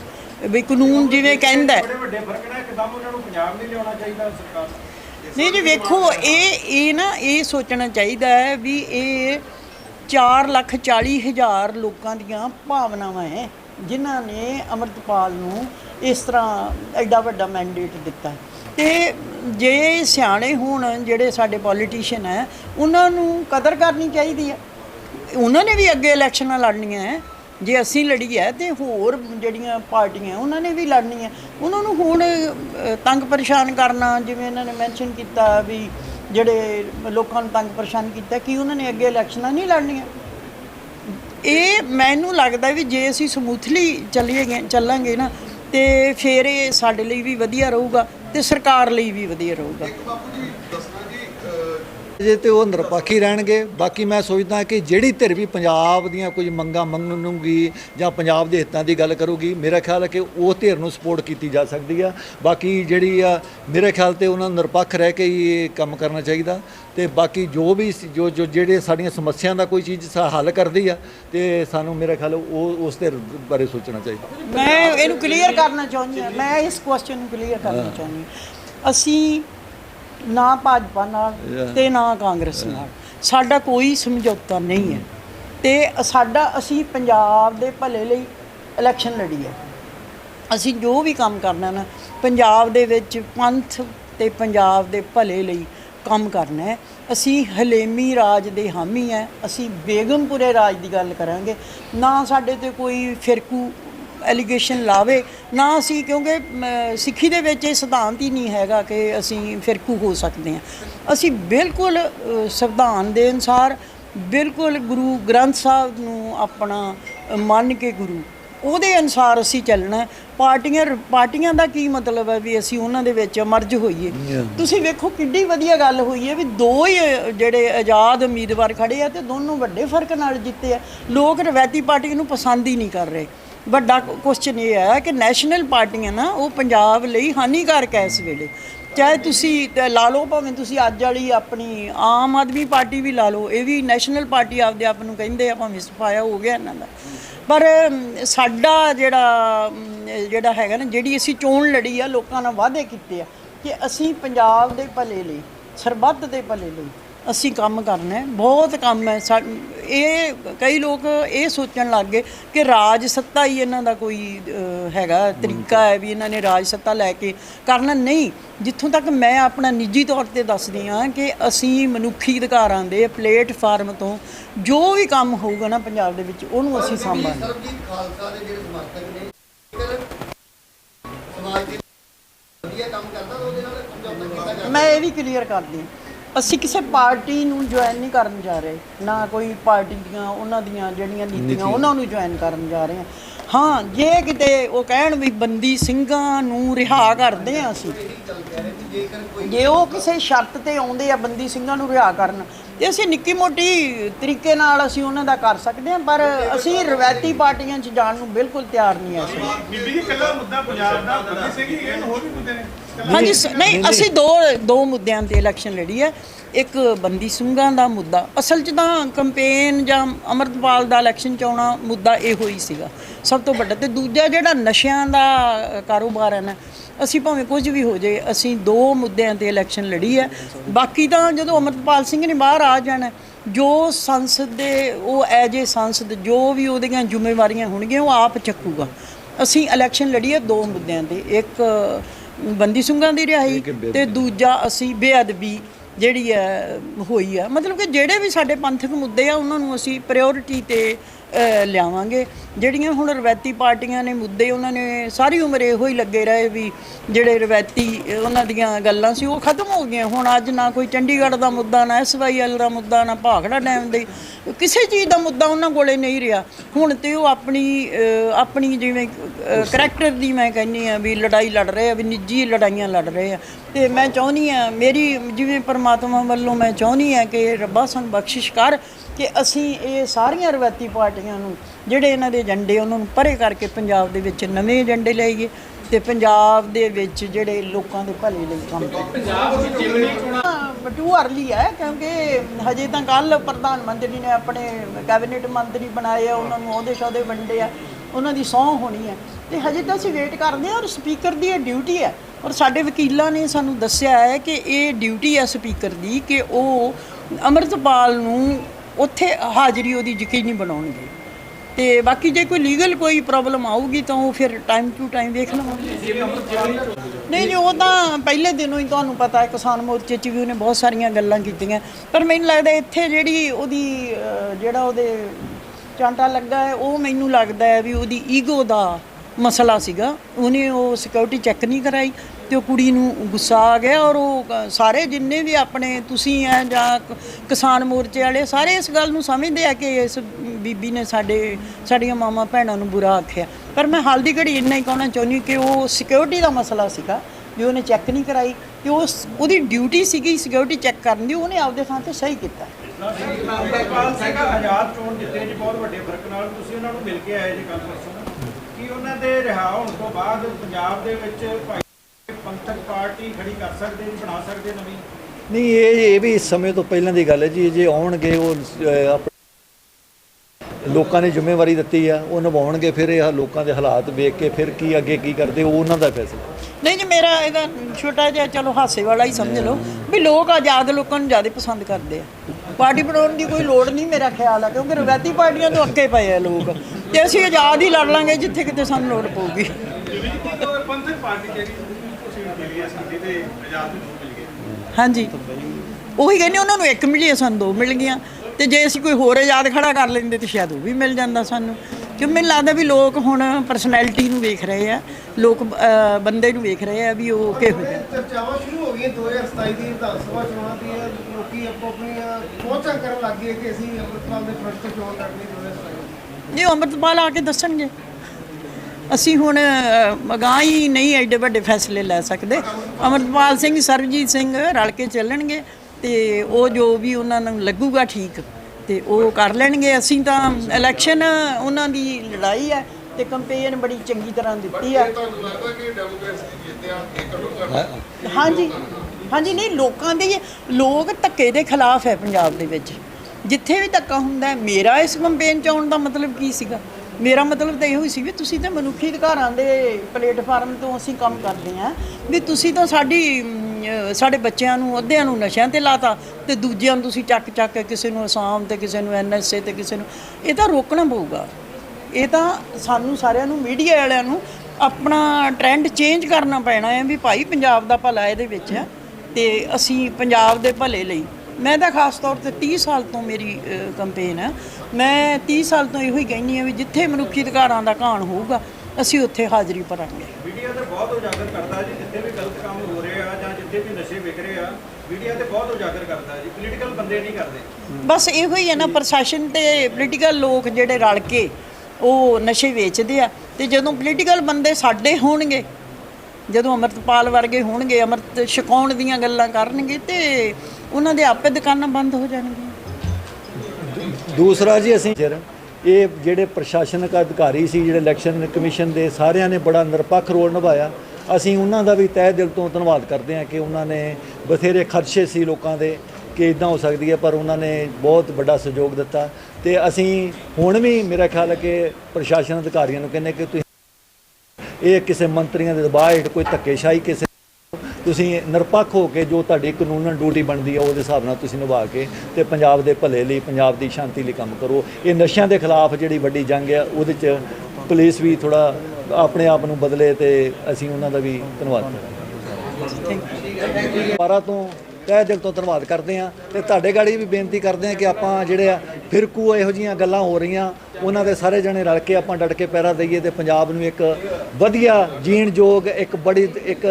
ਵੀ ਕਾਨੂੰਨ ਜਿਵੇਂ ਕਹਿੰਦਾ ਹੈ। ਬੜੇ ਵੱਡੇ ਫ਼ਰਕ ਨੇ ਇੱਕਦਮ ਉਹਨਾਂ ਨੂੰ ਪੰਜਾਬ ਨਹੀਂ ਲਿਆਉਣਾ ਚਾਹੀਦਾ ਸਰਕਾਰ ਨੂੰ। ਨਹੀਂ ਜੀ ਵੇਖੋ ਇਹ ਇਹ ਨਾ ਇਹ ਸੋਚਣਾ ਚਾਹੀਦਾ ਹੈ ਵੀ ਇਹ 4 ਲੱਖ 40 ਹਜ਼ਾਰ ਲੋਕਾਂ ਦੀਆਂ ਭਾਵਨਾਵਾਂ ਹੈ ਜਿਨ੍ਹਾਂ ਨੇ ਅਮਰਤਪਾਲ ਨੂੰ ਇਸ ਤਰ੍ਹਾਂ ਐਡਾ ਵੱਡਾ ਮੈਂਡੇਟ ਦਿੱਤਾ। ਤੇ ਜੇ ਸਿਆਣੇ ਹੋਣ ਜਿਹੜੇ ਸਾਡੇ ਪੋਲੀਟੀਸ਼ੀਅਨ ਹੈ ਉਹਨਾਂ ਨੂੰ ਕਦਰ ਕਰਨੀ ਚਾਹੀਦੀ ਹੈ। ਉਹਨਾਂ ਨੇ ਵੀ ਅੱਗੇ ਇਲੈਕਸ਼ਨਾਂ ਲੜਨੀਆਂ ਹੈ। ਜੇ ਅਸੀਂ ਲੜੀ ਹੈ ਤੇ ਹੋਰ ਜਿਹੜੀਆਂ ਪਾਰਟੀਆਂ ਉਹਨਾਂ ਨੇ ਵੀ ਲੜਨੀ ਹੈ। ਉਹਨਾਂ ਨੂੰ ਹੁਣ ਤੰਗ ਪਰੇਸ਼ਾਨ ਕਰਨਾ, ਜਿਵੇਂ ਇਹਨਾਂ ਨੇ ਮੈਂਸ਼ਨ ਕੀਤਾ ਵੀ ਜਿਹੜੇ ਲੋਕਾਂ ਨੂੰ ਤੰਗ ਪਰੇਸ਼ਾਨ ਕੀਤਾ, ਕਿ ਉਹਨਾਂ ਨੇ ਅੱਗੇ ਇਲੈਕਸ਼ਨਾਂ ਨਹੀਂ ਲੜਨੀਆਂ? ਇਹ ਮੈਨੂੰ ਲੱਗਦਾ ਵੀ ਜੇ ਅਸੀਂ ਸਮੂਥਲੀ ਚੱਲੀਏ ਚੱਲਾਂਗੇ ਨਾ, ਤੇ ਫਿਰ ਇਹ ਸਾਡੇ ਲਈ ਵੀ ਵਧੀਆ ਰਹੂਗਾ ਤੇ ਸਰਕਾਰ ਲਈ ਵੀ ਵਧੀਆ ਰਹੂਗਾ। ਜੀ ਦੱਸਣਾ ਜੀ ਜੇ ਤੇ ਉਹ ਨਿਰਪੱਖੀ ਰਹਿਣਗੇ। ਬਾਕੀ ਮੈਂ ਸੋਚਦਾ ਕਿ ਜਿਹੜੀ ਧਿਰ ਵੀ ਪੰਜਾਬ ਦੀਆਂ ਕੁਝ ਮੰਗਾਂ ਮੰਗਣਗੀ ਜਾਂ ਪੰਜਾਬ ਦੇ ਹਿੱਤਾਂ ਦੀ ਗੱਲ ਕਰੂਗੀ, ਮੇਰਾ ਖਿਆਲ ਹੈ ਕਿ ਉਹ ਧਿਰ ਨੂੰ ਸਪੋਰਟ ਕੀਤੀ ਜਾ ਸਕਦੀ ਆ। ਬਾਕੀ ਜਿਹੜੀ ਆ, ਮੇਰੇ ਖਿਆਲ ਤੇ ਉਹਨਾਂ ਨੂੰ ਨਿਰਪੱਖ ਰਹਿ ਕੇ ਹੀ ਇਹ ਕੰਮ ਕਰਨਾ ਚਾਹੀਦਾ। ਤੇ ਬਾਕੀ ਜੋ ਵੀ ਜੋ ਜੋ ਜਿਹੜੇ ਸਾਡੀਆਂ ਸਮੱਸਿਆ ਦਾ ਕੋਈ ਚੀਜ਼ ਹੱਲ ਕਰਦੀ ਆ, ਤੇ ਸਾਨੂੰ ਮੇਰਾ ਖਿਆਲ ਉਹ, ਉਸ ਧਿਰ ਬਾਰੇ ਸੋਚਣਾ ਚਾਹੀਦਾ। ਮੈਂ ਇਹਨੂੰ ਕਲੀਅਰ ਕਰਨਾ ਚਾਹੁੰਦੀ ਹਾਂ। ਮੈਂ ਇਸ ਕੁਐਸਚਨ ਨੂੰ ਕਲੀਅਰ ਕਰਨਾ ਚਾਹੁੰਦੀ ਹਾਂ। ਅਸੀਂ ਨਾ ਭਾਜਪਾ ਨਾਲ ਤੇ ਨਾ ਕਾਂਗਰਸ ਨਾਲ। ਸਾਡਾ ਕੋਈ ਸਮਝੌਤਾ ਨਹੀਂ ਹੈ। ਤੇ ਸਾਡਾ ਅਸੀਂ ਪੰਜਾਬ ਦੇ ਭਲੇ ਲਈ ਇਲੈਕਸ਼ਨ ਲੜੀ ਹੈ। ਅਸੀਂ ਜੋ ਵੀ ਕੰਮ ਕਰਨਾ ਨਾ ਪੰਜਾਬ ਦੇ ਵਿੱਚ ਪੰਥ ਤੇ ਪੰਜਾਬ ਦੇ ਭਲੇ ਲਈ ਕੰਮ ਕਰਨਾ ਹੈ। ਅਸੀਂ ਹਲੇਮੀ ਰਾਜ ਦੇ ਹਾਮੀ ਹੈ। ਅਸੀਂ ਬੇਗਮਪੁਰੇ ਰਾਜ ਦੀ ਗੱਲ ਕਰਾਂਗੇ। ਨਾ ਸਾਡੇ ਤੇ ਕੋਈ ਫਿਰਕੂ ਐਲੀਗੇਸ਼ਨ ਲਾਵੇ ਨਾ ਅਸੀਂ ਕਿਉਂਕਿ ਸਿੱਖੀ ਦੇ ਵਿੱਚ ਇਹ ਸਿਧਾਂਤ ਹੀ ਨਹੀਂ ਹੈਗਾ ਕਿ ਅਸੀਂ ਫਿਰਕੂ ਹੋ ਸਕਦੇ ਹਾਂ। ਅਸੀਂ ਬਿਲਕੁਲ ਸੰਵਿਧਾਨ ਦੇ ਅਨੁਸਾਰ ਬਿਲਕੁਲ ਗੁਰੂ ਗ੍ਰੰਥ ਸਾਹਿਬ ਨੂੰ ਆਪਣਾ ਮੰਨ ਕੇ ਗੁਰੂ ਉਹਦੇ ਅਨੁਸਾਰ ਅਸੀਂ ਚੱਲਣਾ। ਪਾਰਟੀਆਂ ਪਾਰਟੀਆਂ ਦਾ ਕੀ ਮਤਲਬ ਹੈ ਵੀ ਅਸੀਂ ਉਹਨਾਂ ਦੇ ਵਿੱਚ ਮਰਜ ਹੋਈਏ? ਤੁਸੀਂ ਵੇਖੋ ਕਿੱਡੀ ਵਧੀਆ ਗੱਲ ਹੋਈ ਹੈ ਵੀ ਦੋ ਹੀ ਜਿਹੜੇ ਆਜ਼ਾਦ ਉਮੀਦਵਾਰ ਖੜੇ ਆ ਤੇ ਦੋਨੋਂ ਵੱਡੇ ਫ਼ਰਕ ਨਾਲ ਜਿੱਤੇ ਆ। ਲੋਕ ਰਵਾਇਤੀ ਪਾਰਟੀ ਨੂੰ ਪਸੰਦ ਹੀ ਨਹੀਂ ਕਰ ਰਹੇ। ਵੱਡਾ ਕੁਐਸਚਨ ਇਹ ਹੈ ਕਿ ਨੈਸ਼ਨਲ ਪਾਰਟੀਆਂ ਨਾ, ਉਹ ਪੰਜਾਬ ਲਈ ਹਾਨੀਕਾਰਕ ਹੈ ਇਸ ਵੇਲੇ। ਚਾਹੇ ਤੁਸੀਂ ਲਾ ਲਓ ਭਾਵੇਂ ਤੁਸੀਂ ਅੱਜ ਵਾਲੀ ਆਪਣੀ ਆਮ ਆਦਮੀ ਪਾਰਟੀ ਵੀ ਲਾ ਲਓ, ਇਹ ਵੀ ਨੈਸ਼ਨਲ ਪਾਰਟੀ ਆਪਦੇ ਆਪ ਨੂੰ ਕਹਿੰਦੇ ਆ, ਭਾਵੇਂ ਸਫਾਇਆ ਹੋ ਗਿਆ ਇਹਨਾਂ ਦਾ। ਪਰ ਸਾਡਾ ਜਿਹੜਾ ਜਿਹੜਾ ਹੈਗਾ ਨਾ, ਜਿਹੜੀ ਅਸੀਂ ਚੋਣ ਲੜੀ ਆ, ਲੋਕਾਂ ਨਾਲ ਵਾਅਦੇ ਕੀਤੇ ਆ ਕਿ ਅਸੀਂ ਪੰਜਾਬ ਦੇ ਭਲੇ ਲਈ, ਸਰਬੱਤ ਦੇ ਭਲੇ ਲਈ ਅਸੀਂ ਕੰਮ ਕਰਨਾ ਹੈ ਬਹੁਤ ਕੰਮ ਹੈ। ਇਹ ਕਈ ਲੋਕ ਇਹ ਸੋਚਣ ਲੱਗ ਗਏ ਕਿ ਰਾਜ ਸੱਤਾ ਹੀ ਇਹਨਾਂ ਦਾ ਕੋਈ ਹੈਗਾ ਤਰੀਕਾ ਹੈ ਵੀ ਇਹਨਾਂ ਨੇ ਰਾਜ ਸੱਤਾ ਲੈ ਕੇ ਕਰਨਾ। ਨਹੀਂ ਜਿੱਥੋਂ ਤੱਕ ਮੈਂ ਆਪਣਾ ਨਿੱਜੀ ਤੌਰ ਤੇ ਦੱਸਦੀ ਹਾਂ ਕਿ ਅਸੀਂ ਮਨੁੱਖੀ ਅਧਿਕਾਰਾਂ ਦੇ ਪਲੇਟਫਾਰਮ ਤੋਂ ਜੋ ਵੀ ਕੰਮ ਹੋਊਗਾ ਨਾ ਪੰਜਾਬ ਦੇ ਵਿੱਚ ਉਹਨੂੰ ਅਸੀਂ ਸਾਂਭਾਂਗੇ ਸਰਬਜੀਤ ਖਾਲਸਾ ਦੇ ਜਿਹੜੇ ਸਮਰਥਕ ਨੇ ਜੇਕਰ ਸਮਾਜ ਦੇ ਵਧੀਆ ਕੰਮ ਕਰਦਾ ਤਾਂ ਉਹਦੇ ਨਾਲ ਸਮਝੌਤਾ ਕੀਤਾ ਜਾਂਦਾ। ਮੈਂ ਇਹ ਵੀ ਕਲੀਅਰ ਕਰਦੀ ਹਾਂ। ਅਸੀਂ ਕਿਸੇ ਪਾਰਟੀ ਨੂੰ ਜੁਆਇਨ ਨਹੀਂ ਕਰਨ ਜਾ ਰਹੇ। ਨਾ ਕੋਈ ਪਾਰਟੀ ਦੀਆਂ ਉਹਨਾਂ ਦੀਆਂ ਜਿਹੜੀਆਂ ਨੀਤੀਆਂ ਉਹਨਾਂ ਨੂੰ ਜੁਆਇਨ ਕਰਨ ਜਾ ਰਹੇ ਹਾਂ। ਹਾਂ ਜੇ ਕਿਤੇ ਉਹ ਕਹਿਣ ਵੀ ਬੰਦੀ ਸਿੰਘਾਂ ਨੂੰ ਰਿਹਾ ਕਰਦੇ ਆ ਅਸੀਂ ਜੇ ਉਹ ਕਿਸੇ ਸ਼ਰਤ ਤੇ ਆਉਂਦੇ ਆ ਬੰਦੀ ਸਿੰਘਾਂ ਨੂੰ ਰਿਹਾ ਕਰਨ ਤੇ ਅਸੀਂ ਨਿੱਕੀ ਮੋਟੀ ਤਰੀਕੇ ਨਾਲ ਅਸੀਂ ਉਹਨਾਂ ਦਾ ਕਰ ਸਕਦੇ ਹਾਂ ਪਰ ਅਸੀਂ ਰਵਾਇਤੀ ਪਾਰਟੀਆਂ 'ਚ ਜਾਣ ਨੂੰ ਬਿਲਕੁਲ ਤਿਆਰ ਨਹੀਂ ਹਾਂ ਅਸੀਂ। ਬੀਬੀ ਜੀ ਕੱਲਾ ਮੁੱਦਾ ਪੰਜਾਬ ਦਾ ਬੰਦੀ ਸਿੰਘ ਹੀ ਇਹ ਹੋਰ ਵੀ ਮੁੱਦੇ ਨੇ। ਹਾਂਜੀ ਸ- ਨਹੀਂ ਅਸੀਂ ਦੋ ਦੋ ਮੁੱਦਿਆਂ ਤੇ ਇਲੈਕਸ਼ਨ ਲੜੀ ਹੈ। ਇੱਕ ਬੰਦੀ ਸਿੰਘਾਂ ਦਾ ਮੁੱਦਾ। ਅਸਲ 'ਚ ਤਾਂ ਕੰਪੇਨ ਜਾਂ ਅਮਰਤਪਾਲ ਦਾ ਇਲੈਕਸ਼ਨ ਚ ਆਉਣਾ ਮੁੱਦਾ ਇਹੋ ਹੀ ਸੀਗਾ। ਸਭ ਤੋਂ ਵੱਡਾ ਤੇ ਦੂਜਾ ਜਿਹੜਾ ਨਸ਼ਿਆਂ ਦਾ ਅ, ਕਾਰੋਬਾਰ ਹੈ ਨਾ ਅਸੀਂ ਭਾਵੇਂ ਕੁਝ ਵੀ ਹੋ ਜੇ ਅਸੀਂ ਦੋ ਮੁੱਦਿਆਂ ਤੇ ਇਲੈਕਸ਼ਨ ਲੜੀ ਹੈ। ਬਾਕੀ ਤਾਂ ਜਦੋਂ ਅਮਰਤਪਾਲ ਸਿੰਘ ਨੇ ਬਾਹਰ ਆ ਜਾਣਾ ਜੋ ਸੰਸਦ ਦੇ ਉਹ ਐਜ ਏ ਸੰਸਦ ਜੋ ਵੀ ਉਹਦੀਆਂ ਜ਼ਿੰਮੇਵਾਰੀਆਂ ਹੋਣਗੀਆਂ ਉਹ ਆਪ ਚੱਕੂਗਾ। ਅਸੀਂ ਇਲੈਕਸ਼ਨ ਲੜੀ ਹੈ ਦੋ ਮੁੱਦਿਆਂ ਤੇ। ਇੱਕ ਬੰਦੀ ਸਿੰਘਾਂ ਦੀ ਰਿਹਾਈ। ਤੇ ਦੂਜਾ ਅਸੀਂ ਬੇਅਦਬੀ ਜਿਹੜੀ ਹੈ ਹੋਈ ਆ ਮਤਲਬ ਕਿ ਜਿਹੜੇ ਵੀ ਸਾਡੇ ਪੰਥਕ ਮੁੱਦੇ ਆ ਉਹਨਾਂ ਨੂੰ ਅਸੀਂ ਪ੍ਰਾਇੋਰਟੀ ਤੇ ਲਿਆਵਾਂਗੇ। ਜਿਹੜੀਆਂ ਹੁਣ ਰਵਾਇਤੀ ਪਾਰਟੀਆਂ ਨੇ ਮੁੱਦੇ ਉਹਨਾਂ ਨੇ ਸਾਰੀ ਉਮਰ ਇਹੋ ਹੀ ਲੱਗੇ ਰਹੇ ਵੀ ਜਿਹੜੇ ਰਵਾਇਤੀ ਉਹਨਾਂ ਦੀਆਂ ਗੱਲਾਂ ਸੀ ਉਹ ਖਤਮ ਹੋ ਗਈਆਂ। ਹੁਣ ਅੱਜ ਨਾ ਕੋਈ ਚੰਡੀਗੜ੍ਹ ਦਾ ਮੁੱਦਾ ਨਾ ਐਸਵਾਈਐਲ ਦਾ ਮੁੱਦਾ ਨਾ ਭਾਖੜਾ ਡੈਮ ਦੇ ਕਿਸੇ ਚੀਜ਼ ਦਾ ਮੁੱਦਾ ਉਹਨਾਂ ਕੋਲੇ ਨਹੀਂ ਰਿਹਾ। ਹੁਣ ਤੇ ਉਹ ਆਪਣੀ ਆਪਣੀ ਜਿਵੇਂ ਕਰੈਕਟਰ ਦੀ ਮੈਂ ਕਹਿੰਨੀ ਆ ਵੀ ਲੜਾਈ ਲੜ ਰਹੇ ਆ ਵੀ ਨਿੱਜੀ ਲੜਾਈਆਂ ਲੜ ਰਹੇ ਆ। ਤੇ ਮੈਂ ਚਾਹੁੰਦੀ ਆ ਮੇਰੀ ਜਿਵੇਂ ਪਰਮਾਤਮਾ ਵੱਲੋਂ ਮੈਂ ਚਾਹੁੰਦੀ ਆ ਕਿ ਰੱਬਾ ਸਾਨੂੰ ਬਖਸ਼ਿਸ਼ ਕਰ ਕਿ ਅਸੀਂ ਇਹ ਸਾਰੀਆਂ ਰਵਾਇਤੀ ਪਾਰਟੀਆਂ ਨੂੰ ਜਿਹੜੇ ਇਹਨਾਂ ਦੇ ਏਜੰਡੇ ਉਹਨਾਂ ਨੂੰ ਪਰੇ ਕਰਕੇ ਪੰਜਾਬ ਦੇ ਵਿੱਚ ਨਵੇਂ ਏਜੰਡੇ ਲਿਆਈਏ ਤੇ ਪੰਜਾਬ ਦੇ ਵਿੱਚ ਜਿਹੜੇ ਲੋਕਾਂ ਦੇ ਭਲੇ ਲਈ ਕੰਮ ਕਰੀਏ। ਟੂ ਅਰਲੀ ਹੈ ਕਿਉਂਕਿ ਹਜੇ ਤਾਂ ਕੱਲ ਪ੍ਰਧਾਨ ਮੰਤਰੀ ਨੇ ਆਪਣੇ ਕੈਬਨਿਟ ਮੰਤਰੀ ਬਣਾਏ ਆ ਉਹਨਾਂ ਨੂੰ ਅਹੁਦੇ ਸ਼ਹੁਦੇ ਵੰਡੇ ਆ ਉਹਨਾਂ ਦੀ ਸਹੁੰ ਹੋਣੀ ਹੈ ਤੇ ਹਜੇ ਤਾਂ ਅਸੀਂ ਵੇਟ ਕਰਦੇ ਹਾਂ ਔਰ ਸਪੀਕਰ ਦੀ ਇਹ ਡਿਊਟੀ ਹੈ। ਔਰ ਸਾਡੇ ਵਕੀਲਾਂ ਨੇ ਸਾਨੂੰ ਦੱਸਿਆ ਹੈ ਕਿ ਇਹ ਡਿਊਟੀ ਹੈ ਸਪੀਕਰ ਦੀ ਕਿ ਉਹ ਅੰਮ੍ਰਿਤਪਾਲ ਨੂੰ ਉੱਥੇ ਹਾਜ਼ਰੀ ਉਹਦੀ ਯਕੀਨੀ ਬਣਾਉਣਗੇ। ਤੇ ਬਾਕੀ ਜੇ ਕੋਈ ਲੀਗਲ ਕੋਈ ਪ੍ਰੋਬਲਮ ਆਊਗੀ ਤਾਂ ਉਹ ਫਿਰ ਟਾਈਮ ਟੂ ਟਾਈਮ ਦੇਖ ਲਵਾਂਗੇ। ਨਹੀਂ ਜੀ, ਉਹ ਤਾਂ ਪਹਿਲੇ ਦਿਨੋਂ ਹੀ ਤੁਹਾਨੂੰ ਪਤਾ ਹੈ, ਕਿਸਾਨ ਮੋਰਚੇ 'ਚ ਵੀ ਉਹਨੇ ਬਹੁਤ ਸਾਰੀਆਂ ਗੱਲਾਂ ਕੀਤੀਆਂ। ਪਰ ਮੈਨੂੰ ਲੱਗਦਾ ਇੱਥੇ ਜਿਹੜੀ ਉਹਦੀ ਜਿਹੜਾ ਉਹਦੇ ਚਾਂਟਾ ਲੱਗਾ ਹੈ, ਉਹ ਮੈਨੂੰ ਲੱਗਦਾ ਹੈ ਵੀ ਉਹਦੀ ਈਗੋ ਦਾ ਮਸਲਾ ਸੀਗਾ। ਉਹਨੇ ਉਹ ਸਿਕਿਉਰਿਟੀ ਚੈੱਕ ਨਹੀਂ ਕਰਾਈ। ਤੇ ਉਹ ਕੁੜੀ ਨੂੰ ਗੁੱਸਾ ਆ ਗਿਆ ਔਰ ਉਹ ਸਾਰੇ ਜਿੰਨੇ ਵੀ ਆਪਣੇ ਤੁਸੀਂ ਆ ਜਾਂ ਕਿਸਾਨ ਮੋਰਚੇ ਵਾਲੇ ਸਾਰੇ ਇਸ ਗੱਲ ਨੂੰ ਸਮਝਦੇ ਆ ਕਿ ਇਸ ਬੀਬੀ ਨੇ ਸਾਡੇ, ਸਾਡੀਆਂ ਮਾਮਾ ਭੈਣਾਂ ਨੂੰ ਬੁਰਾ ਆਖਿਆ। ਪਰ ਮੈਂ ਹਾਲ ਦੀ ਘੜੀ ਇੰਨਾ ਹੀ ਕਹਿਣਾ ਚਾਹੁੰਦੀ ਕਿ ਉਹ ਸਿਕਿਉਰਿਟੀ ਦਾ ਮਸਲਾ ਸੀਗਾ, ਵੀ ਉਹਨੇ ਚੈੱਕ ਨਹੀਂ ਕਰਾਈ ਤੇ ਉਸ, ਉਹਦੀ ਡਿਊਟੀ ਸੀਗੀ ਸਿਕਿਉਰਿਟੀ ਚੈੱਕ ਕਰਨ ਦੀ, ਉਹਨੇ ਆਪਦੇ ਥਾਂ ਤੇ ਸਹੀ ਕੀਤਾ। ਅੰਮ੍ਰਿਤਪਾਲ ਸਿੰਘ ਆਜ਼ਾਦ ਚੋਣ ਜਿੱਤੇ ਜੀ ਬਹੁਤ ਵੱਡੇ ਫ਼ਰਕ ਨਾਲ ਤੁਸੀਂ ਉਹਨਾਂ ਨੂੰ ਮਿਲ ਕੇ ਆਏ ਜੀ ਕੱਲ ਪਰਸੋਂ ਕੀ ਉਹਨਾਂ ਦੇ ਰਿਹਾ ਹੋਣ ਤੋਂ ਬਾਅਦ ਪੰਜਾਬ ਦੇ ਵਿੱਚ ਪੰਥਕ ਪਾਰਟੀ ਖੜੀ ਕਰ ਸਕਦੇ ਜੀ ਬਣਾ ਸਕਦੇ ਨਵੀਂ? ਨਹੀਂ ਇਹ ਇਹ ਵੀ ਇਸ ਸਮੇਂ ਤੋਂ ਪਹਿਲਾਂ ਦੀ ਗੱਲ ਹੈ ਜੀ ਜੇ ਆਉਣਗੇ ਉਹ ਲੋਕਾਂ ਨੇ ਜ਼ਿੰਮੇਵਾਰੀ ਦਿੱਤੀ ਆ ਉਹ ਨਿਭਾਉਣਗੇ ਫਿਰ ਇਹ ਲੋਕਾਂ ਦੇ ਹਾਲਾਤ ਵੇਖ ਕੇ ਫਿਰ ਕੀ ਅੱਗੇ ਕੀ ਕਰਦੇ ਉਹ ਉਹਨਾਂ ਦਾ ਫੈਸਲਾ। ਨਹੀਂ ਜੀ ਮੇਰਾ ਇਹਦਾ ਛੋਟਾ ਜਿਹਾ ਚਲੋ ਹਾਸੇ ਵਾਲਾ ਹੀ ਸਮਝ ਲਓ ਵੀ ਲੋਕ ਆਜ਼ਾਦ ਲੋਕਾਂ ਨੂੰ ਜ਼ਿਆਦਾ ਪਸੰਦ ਕਰਦੇ ਆ। ਪਾਰਟੀ ਬਣਾਉਣ ਦੀ ਕੋਈ ਲੋੜ ਨਹੀਂ ਮੇਰਾ ਖਿਆਲ ਆ ਕਿਉਂਕਿ ਰਵਾਇਤੀ ਪਾਰਟੀਆਂ ਤੋਂ ਅੱਗੇ ਪਏ ਆ ਲੋਕ। ਤੇ ਅਸੀਂ ਆਜ਼ਾਦ ਹੀ ਲੜ ਲਾਂਗੇ ਜਿੱਥੇ ਕਿਤੇ ਸਾਨੂੰ ਲੋੜ ਪਊਗੀ। ਹਾਂਜੀ। ਉਹੀ ਕਹਿੰਦੇ ਉਹਨਾਂ ਨੂੰ ਇੱਕ ਮਿਲੀ ਸਾਨੂੰ ਦੋ ਮਿਲ ਗਈਆਂ। ਤੇ ਜੇ ਅਸੀਂ ਕੋਈ ਹੋਰ ਆਜ਼ਾਦ ਖੜਾ ਕਰ ਲੈਂਦੇ ਤੇ ਸ਼ਾਇਦ ਉਹ ਵੀ ਮਿਲ ਜਾਂਦਾ ਸਾਨੂੰ। ਕਿਉਂ ਮੈਨੂੰ ਲੱਗਦਾ ਵੀ ਲੋਕ ਹੁਣ ਪਰਸਨੈਲਿਟੀ ਨੂੰ ਵੇਖ ਰਹੇ ਆ ਲੋਕ ਬੰਦੇ ਨੂੰ ਵੇਖ ਰਹੇ ਆ ਵੀ ਉਹ ਕਿਹੋ ਜਿਹਾ ਚਰਚਾਵਾਂ ਸ਼ੁਰੂ ਹੋ ਗਈਆਂ 2027 ਦੀ ਵਿਧਾਨ ਸਭਾ ਚੋਣਾਂ ਦੀਆਂ ਲੋਕੀ ਆਪੋ ਆਪਣੀਆਂ ਪਹੁੰਚਾਂ ਕਰਨ ਲੱਗ ਗਏ ਕਿ ਅਸੀਂ ਅੰਮ੍ਰਿਤਪਾਲ ਦੇ ਫਰੰਟ ਤੋਂ ਚੋਣ ਲੜਨੀ 2027 ਦੀ। ਇਹ ਅੰਮ੍ਰਿਤਪਾਲ ਆ ਕੇ ਦੱਸਣਗੇ। ਅਸੀਂ ਹੁਣ ਮਗਾਂ ਹੀ ਨਹੀਂ ਐਡੇ ਵੱਡੇ ਫੈਸਲੇ ਲੈ ਸਕਦੇ। ਅੰਮ੍ਰਿਤਪਾਲ ਸਿੰਘ ਸਰਬਜੀਤ ਸਿੰਘ ਰਲ ਕੇ ਚੱਲਣਗੇ ਤੇ ਉਹ ਜੋ ਵੀ ਉਹਨਾਂ ਨੂੰ ਲੱਗੂਗਾ ਠੀਕ ਤੇ ਉਹ ਕਰ ਲੈਣਗੇ। ਅਸੀਂ ਤਾਂ ਇਲੈਕਸ਼ਨ ਉਹਨਾਂ ਦੀ ਲੜਾਈ ਹੈ ਤੇ ਕੰਪੇਨ ਬੜੀ ਚੰਗੀ ਤਰ੍ਹਾਂ ਦਿੱਤੀ ਆ ਤੁਹਾਨੂੰ ਲੱਗਦਾ ਕਿ ਡੈਮੋਕ੍ਰੇਸੀ ਜਿੱਤਿਆ ਇਹ ਘੱਟੋ ਹਾਂਜੀ। ਹਾਂਜੀ ਨਹੀਂ ਲੋਕਾਂ ਦੇ ਲੋਕ ਧੱਕੇ ਦੇ ਖਿਲਾਫ ਹੈ ਪੰਜਾਬ ਦੇ ਵਿੱਚ। ਜਿੱਥੇ ਵੀ ਧੱਕਾ ਹੁੰਦਾ ਹੈ ਮੇਰਾ ਇਸ ਕੰਪੇਨ ਚ ਆਉਣ ਦਾ ਮਤਲਬ ਕੀ ਸੀਗਾ? ਮੇਰਾ ਮਤਲਬ ਤਾਂ ਇਹੋ ਹੀ ਸੀ ਵੀ ਤੁਸੀਂ ਤਾਂ ਮਨੁੱਖੀ ਅਧਿਕਾਰਾਂ ਦੇ ਪਲੇਟਫਾਰਮ ਤੋਂ ਅਸੀਂ ਕੰਮ ਕਰਦੇ ਹਾਂ, ਵੀ ਤੁਸੀਂ ਤਾਂ ਸਾਡੀ ਸਾਡੇ ਬੱਚਿਆਂ ਨੂੰ, ਅੱਧਿਆਂ ਨੂੰ ਨਸ਼ਿਆਂ ਤੇ ਲਾਤਾ ਤੇ ਦੂਜਿਆਂ ਨੂੰ ਤੁਸੀਂ ਚੱਕ ਚੱਕ ਕੇ ਕਿਸੇ ਨੂੰ ਅਸਾਮ ਤੇ, ਕਿਸੇ ਨੂੰ ਐਨਐਸਏ ਤੇ, ਕਿਸੇ ਨੂੰ, ਇਹ ਤਾਂ ਰੋਕਣਾ ਪਊਗਾ। ਇਹ ਤਾਂ ਸਾਨੂੰ ਸਾਰਿਆਂ ਨੂੰ, ਮੀਡੀਆ ਵਾਲਿਆਂ ਨੂੰ ਆਪਣਾ ਟ੍ਰੈਂਡ ਚੇਂਜ ਕਰਨਾ ਪੈਣਾ ਹੈ ਵੀ ਭਾਈ ਪੰਜਾਬ ਦਾ ਭਲਾ ਇਹਦੇ ਵਿੱਚ ਹੈ ਤੇ ਅਸੀਂ ਪੰਜਾਬ ਦੇ ਭਲੇ ਲਈ। ਮੈਂ ਤਾਂ ਖਾਸ ਤੌਰ ਤੇ 30 ਸਾਲ ਤੋਂ ਮੇਰੀ ਕੰਪੇਨ ਹੈ ਮੈਂ 30 ਸਾਲ ਤੋਂ ਇਹੋ ਹੀ ਕਹਿੰਦੀ ਹਾਂ ਵੀ ਜਿੱਥੇ ਮਨੁੱਖੀ ਅਧਿਕਾਰਾਂ ਦਾ ਘਾਣ ਹੋਊਗਾ ਅਸੀਂ ਉੱਥੇ ਹਾਜ਼ਰੀ ਭਰਾਂਗੇ। ਮੀਡੀਆ ਤੇ ਬਹੁਤ ਉਜਾਗਰ ਕਰਦਾ ਜੀ ਜਿੱਥੇ ਵੀ ਗਲਤ ਕੰਮ ਹੋ ਰਹੇ ਆ ਜਾਂ ਜਿੱਥੇ ਵੀ ਨਸ਼ੇ ਵਿਕ ਰਹੇ ਆ ਮੀਡੀਆ ਤੇ ਬਹੁਤ ਉਜਾਗਰ ਕਰਦਾ ਜੀ ਪੋਲੀਟੀਕਲ ਬੰਦੇ ਨਹੀਂ ਕਰਦੇ। ਬਸ ਇਹੋ ਹੀ ਹੈ ਨਾ ਪ੍ਰਸ਼ਾਸਨ ਤੇ ਪੋਲੀਟੀਕਲ ਲੋਕ ਜਿਹੜੇ ਰਲ ਕੇ ਉਹ ਨਸ਼ੇ ਵੇਚਦੇ ਆ ਤੇ ਜਦੋਂ ਪੋਲੀਟੀਕਲ ਬੰਦੇ ਸਾਡੇ ਹੋਣਗੇ ਜਦੋਂ ਅਮਰਤਪਾਲ ਵਰਗੇ ਹੋਣਗੇ ਅਮਰਤ ਛਕਾਉਣ ਦੀਆਂ ਗੱਲਾਂ ਕਰਨਗੇ ਤੇ ਉਹਨਾਂ ਦੇ ਆਪੇ ਦੁਕਾਨਾਂ ਬੰਦ ਹੋ ਜਾਣਗੀਆਂ। ਦੂਸਰਾ ਜੀ ਅਸੀਂ ਜਰ ਇਹ ਜਿਹੜੇ ਪ੍ਰਸ਼ਾਸਨਿਕ ਅਧਿਕਾਰੀ ਸੀ, ਜਿਹੜੇ ਇਲੈਕਸ਼ਨ ਕਮਿਸ਼ਨ ਦੇ ਸਾਰਿਆਂ ਨੇ ਬੜਾ ਨਿਰਪੱਖ ਰੋਲ ਨਿਭਾਇਆ। ਅਸੀਂ ਉਹਨਾਂ ਦਾ ਵੀ ਤਹਿ ਦਿਲ ਤੋਂ ਧੰਨਵਾਦ ਕਰਦੇ ਹਾਂ ਕਿ ਉਹਨਾਂ ਨੇ ਬਥੇਰੇ ਖਰਚੇ ਸੀ ਲੋਕਾਂ ਦੇ ਕਿ ਇਦਾਂ ਹੋ ਸਕਦੀ ਹੈ, ਪਰ ਉਹਨਾਂ ਨੇ ਬਹੁਤ ਵੱਡਾ ਸਹਿਯੋਗ ਦਿੱਤਾ। ਤੇ ਅਸੀਂ ਹੁਣ ਵੀ ਮੇਰਾ ਖਿਆਲ ਹੈ ਕਿ ਪ੍ਰਸ਼ਾਸਨ ਅਧਿਕਾਰੀਆਂ ਨੂੰ ਕਹਿੰਦੇ ਕਿ ਤੁਸੀਂ ਇਹ ਕਿਸੇ ਮੰਤਰੀਆਂ ਦੇ ਦਬਾਅ ਹੇਠ ਕੋਈ ਧੱਕੇਸ਼ਾਹੀ ਕਿਸੇ ਤੁਸੀਂ ਨਿਰਪੱਖ ਹੋ ਕੇ ਜੋ ਤੁਹਾਡੀ ਕਾਨੂੰਨ ਡਿਊਟੀ ਬਣਦੀ ਹੈ ਉਹਦੇ ਹਿਸਾਬ ਨਾਲ ਤੁਸੀਂ ਨਿਭਾ ਕੇ ਤੇ ਪੰਜਾਬ ਦੇ ਭਲੇ ਲਈ, ਪੰਜਾਬ ਦੀ ਸ਼ਾਂਤੀ ਲਈ ਕੰਮ ਕਰੋ। ਇਹ ਨਸ਼ਿਆਂ ਦੇ ਖਿਲਾਫ ਜਿਹੜੀ ਵੱਡੀ ਜੰਗ ਹੈ ਉਹਦੇ 'ਚ ਪੁਲਿਸ ਵੀ ਥੋੜਾ ਆਪਣੇ ਆਪ ਨੂੰ ਬਦਲੇ ਤੇ ਅਸੀਂ ਉਹਨਾਂ ਦਾ ਵੀ ਧੰਨਵਾਦ ਕਰਾਂਗੇ ਦੁਬਾਰਾ ਤੋਂ ਤਹਿ ਦਿਲ ਤੋਂ ਧੰਨਵਾਦ ਕਰਦੇ ਆ ਤੇ ਤੁਹਾਡੇ ਗਾੜੀ ਵੀ ਬੇਨਤੀ ਕਰਦੇ ਆ ਕਿ ਆਪਾਂ ਜਿਹੜੇ ਆ ਫਿਰਕੂ ਇਹੋ ਜੀਆਂ ਗੱਲਾਂ ਹੋ ਰਹੀਆਂ, ਉਹਨਾਂ ਦੇ ਸਾਰੇ ਜਣੇ ਰਲ ਕੇ ਆਪਾਂ ਡਟ ਕੇ ਪੈਰਾ ਦਈਏ ਤੇ ਪੰਜਾਬ ਨੂੰ ਇੱਕ ਵਧੀਆ ਜੀਣ ਯੋਗ, ਇੱਕ ਬੜੀ, ਇੱਕ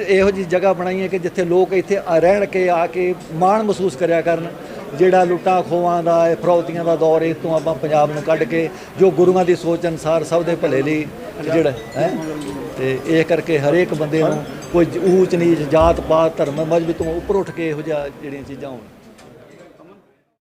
ਇਹੋ ਜੀ ਜਗ੍ਹਾ ਬਣਾਈ ਹੈ ਕਿ ਜਿੱਥੇ ਲੋਕ ਇੱਥੇ ਰਹਿਣ ਕੇ, ਆ ਕੇ ਮਾਣ ਮਹਿਸੂਸ ਕਰਿਆ ਕਰਨ। ਜਿਹੜਾ ਲੁੱਟਾਂ ਖੋਹਾਂ ਦਾ, ਇਹ ਫਰੌਤੀਆਂ ਦਾ ਦੌਰ ਇਸ ਤੋਂ ਆਪਾਂ ਪੰਜਾਬ ਨੂੰ ਕੱਢ ਕੇ ਜੋ ਗੁਰੂਆਂ ਦੀ ਸੋਚ ਅਨੁਸਾਰ ਸਭ ਦੇ ਭਲੇ ਲਈ ਜਿਹੜਾ, ਹੈ? ਤੇ ਇਹ ਕਰਕੇ ਹਰੇਕ ਬੰਦੇ ਨੂੰ ਕੋਈ ਊਚ ਨੀਚ ਜਾਤ ਪਾਤ ਧਰਮ ਮਜ਼ਹਬ ਤੋਂ ਉੱਪਰ ਉੱਠ ਕੇ ਇਹੋ ਜਿਹਾ ਜਿਹੜੀਆਂ ਚੀਜ਼ਾਂ ਹੋਣ।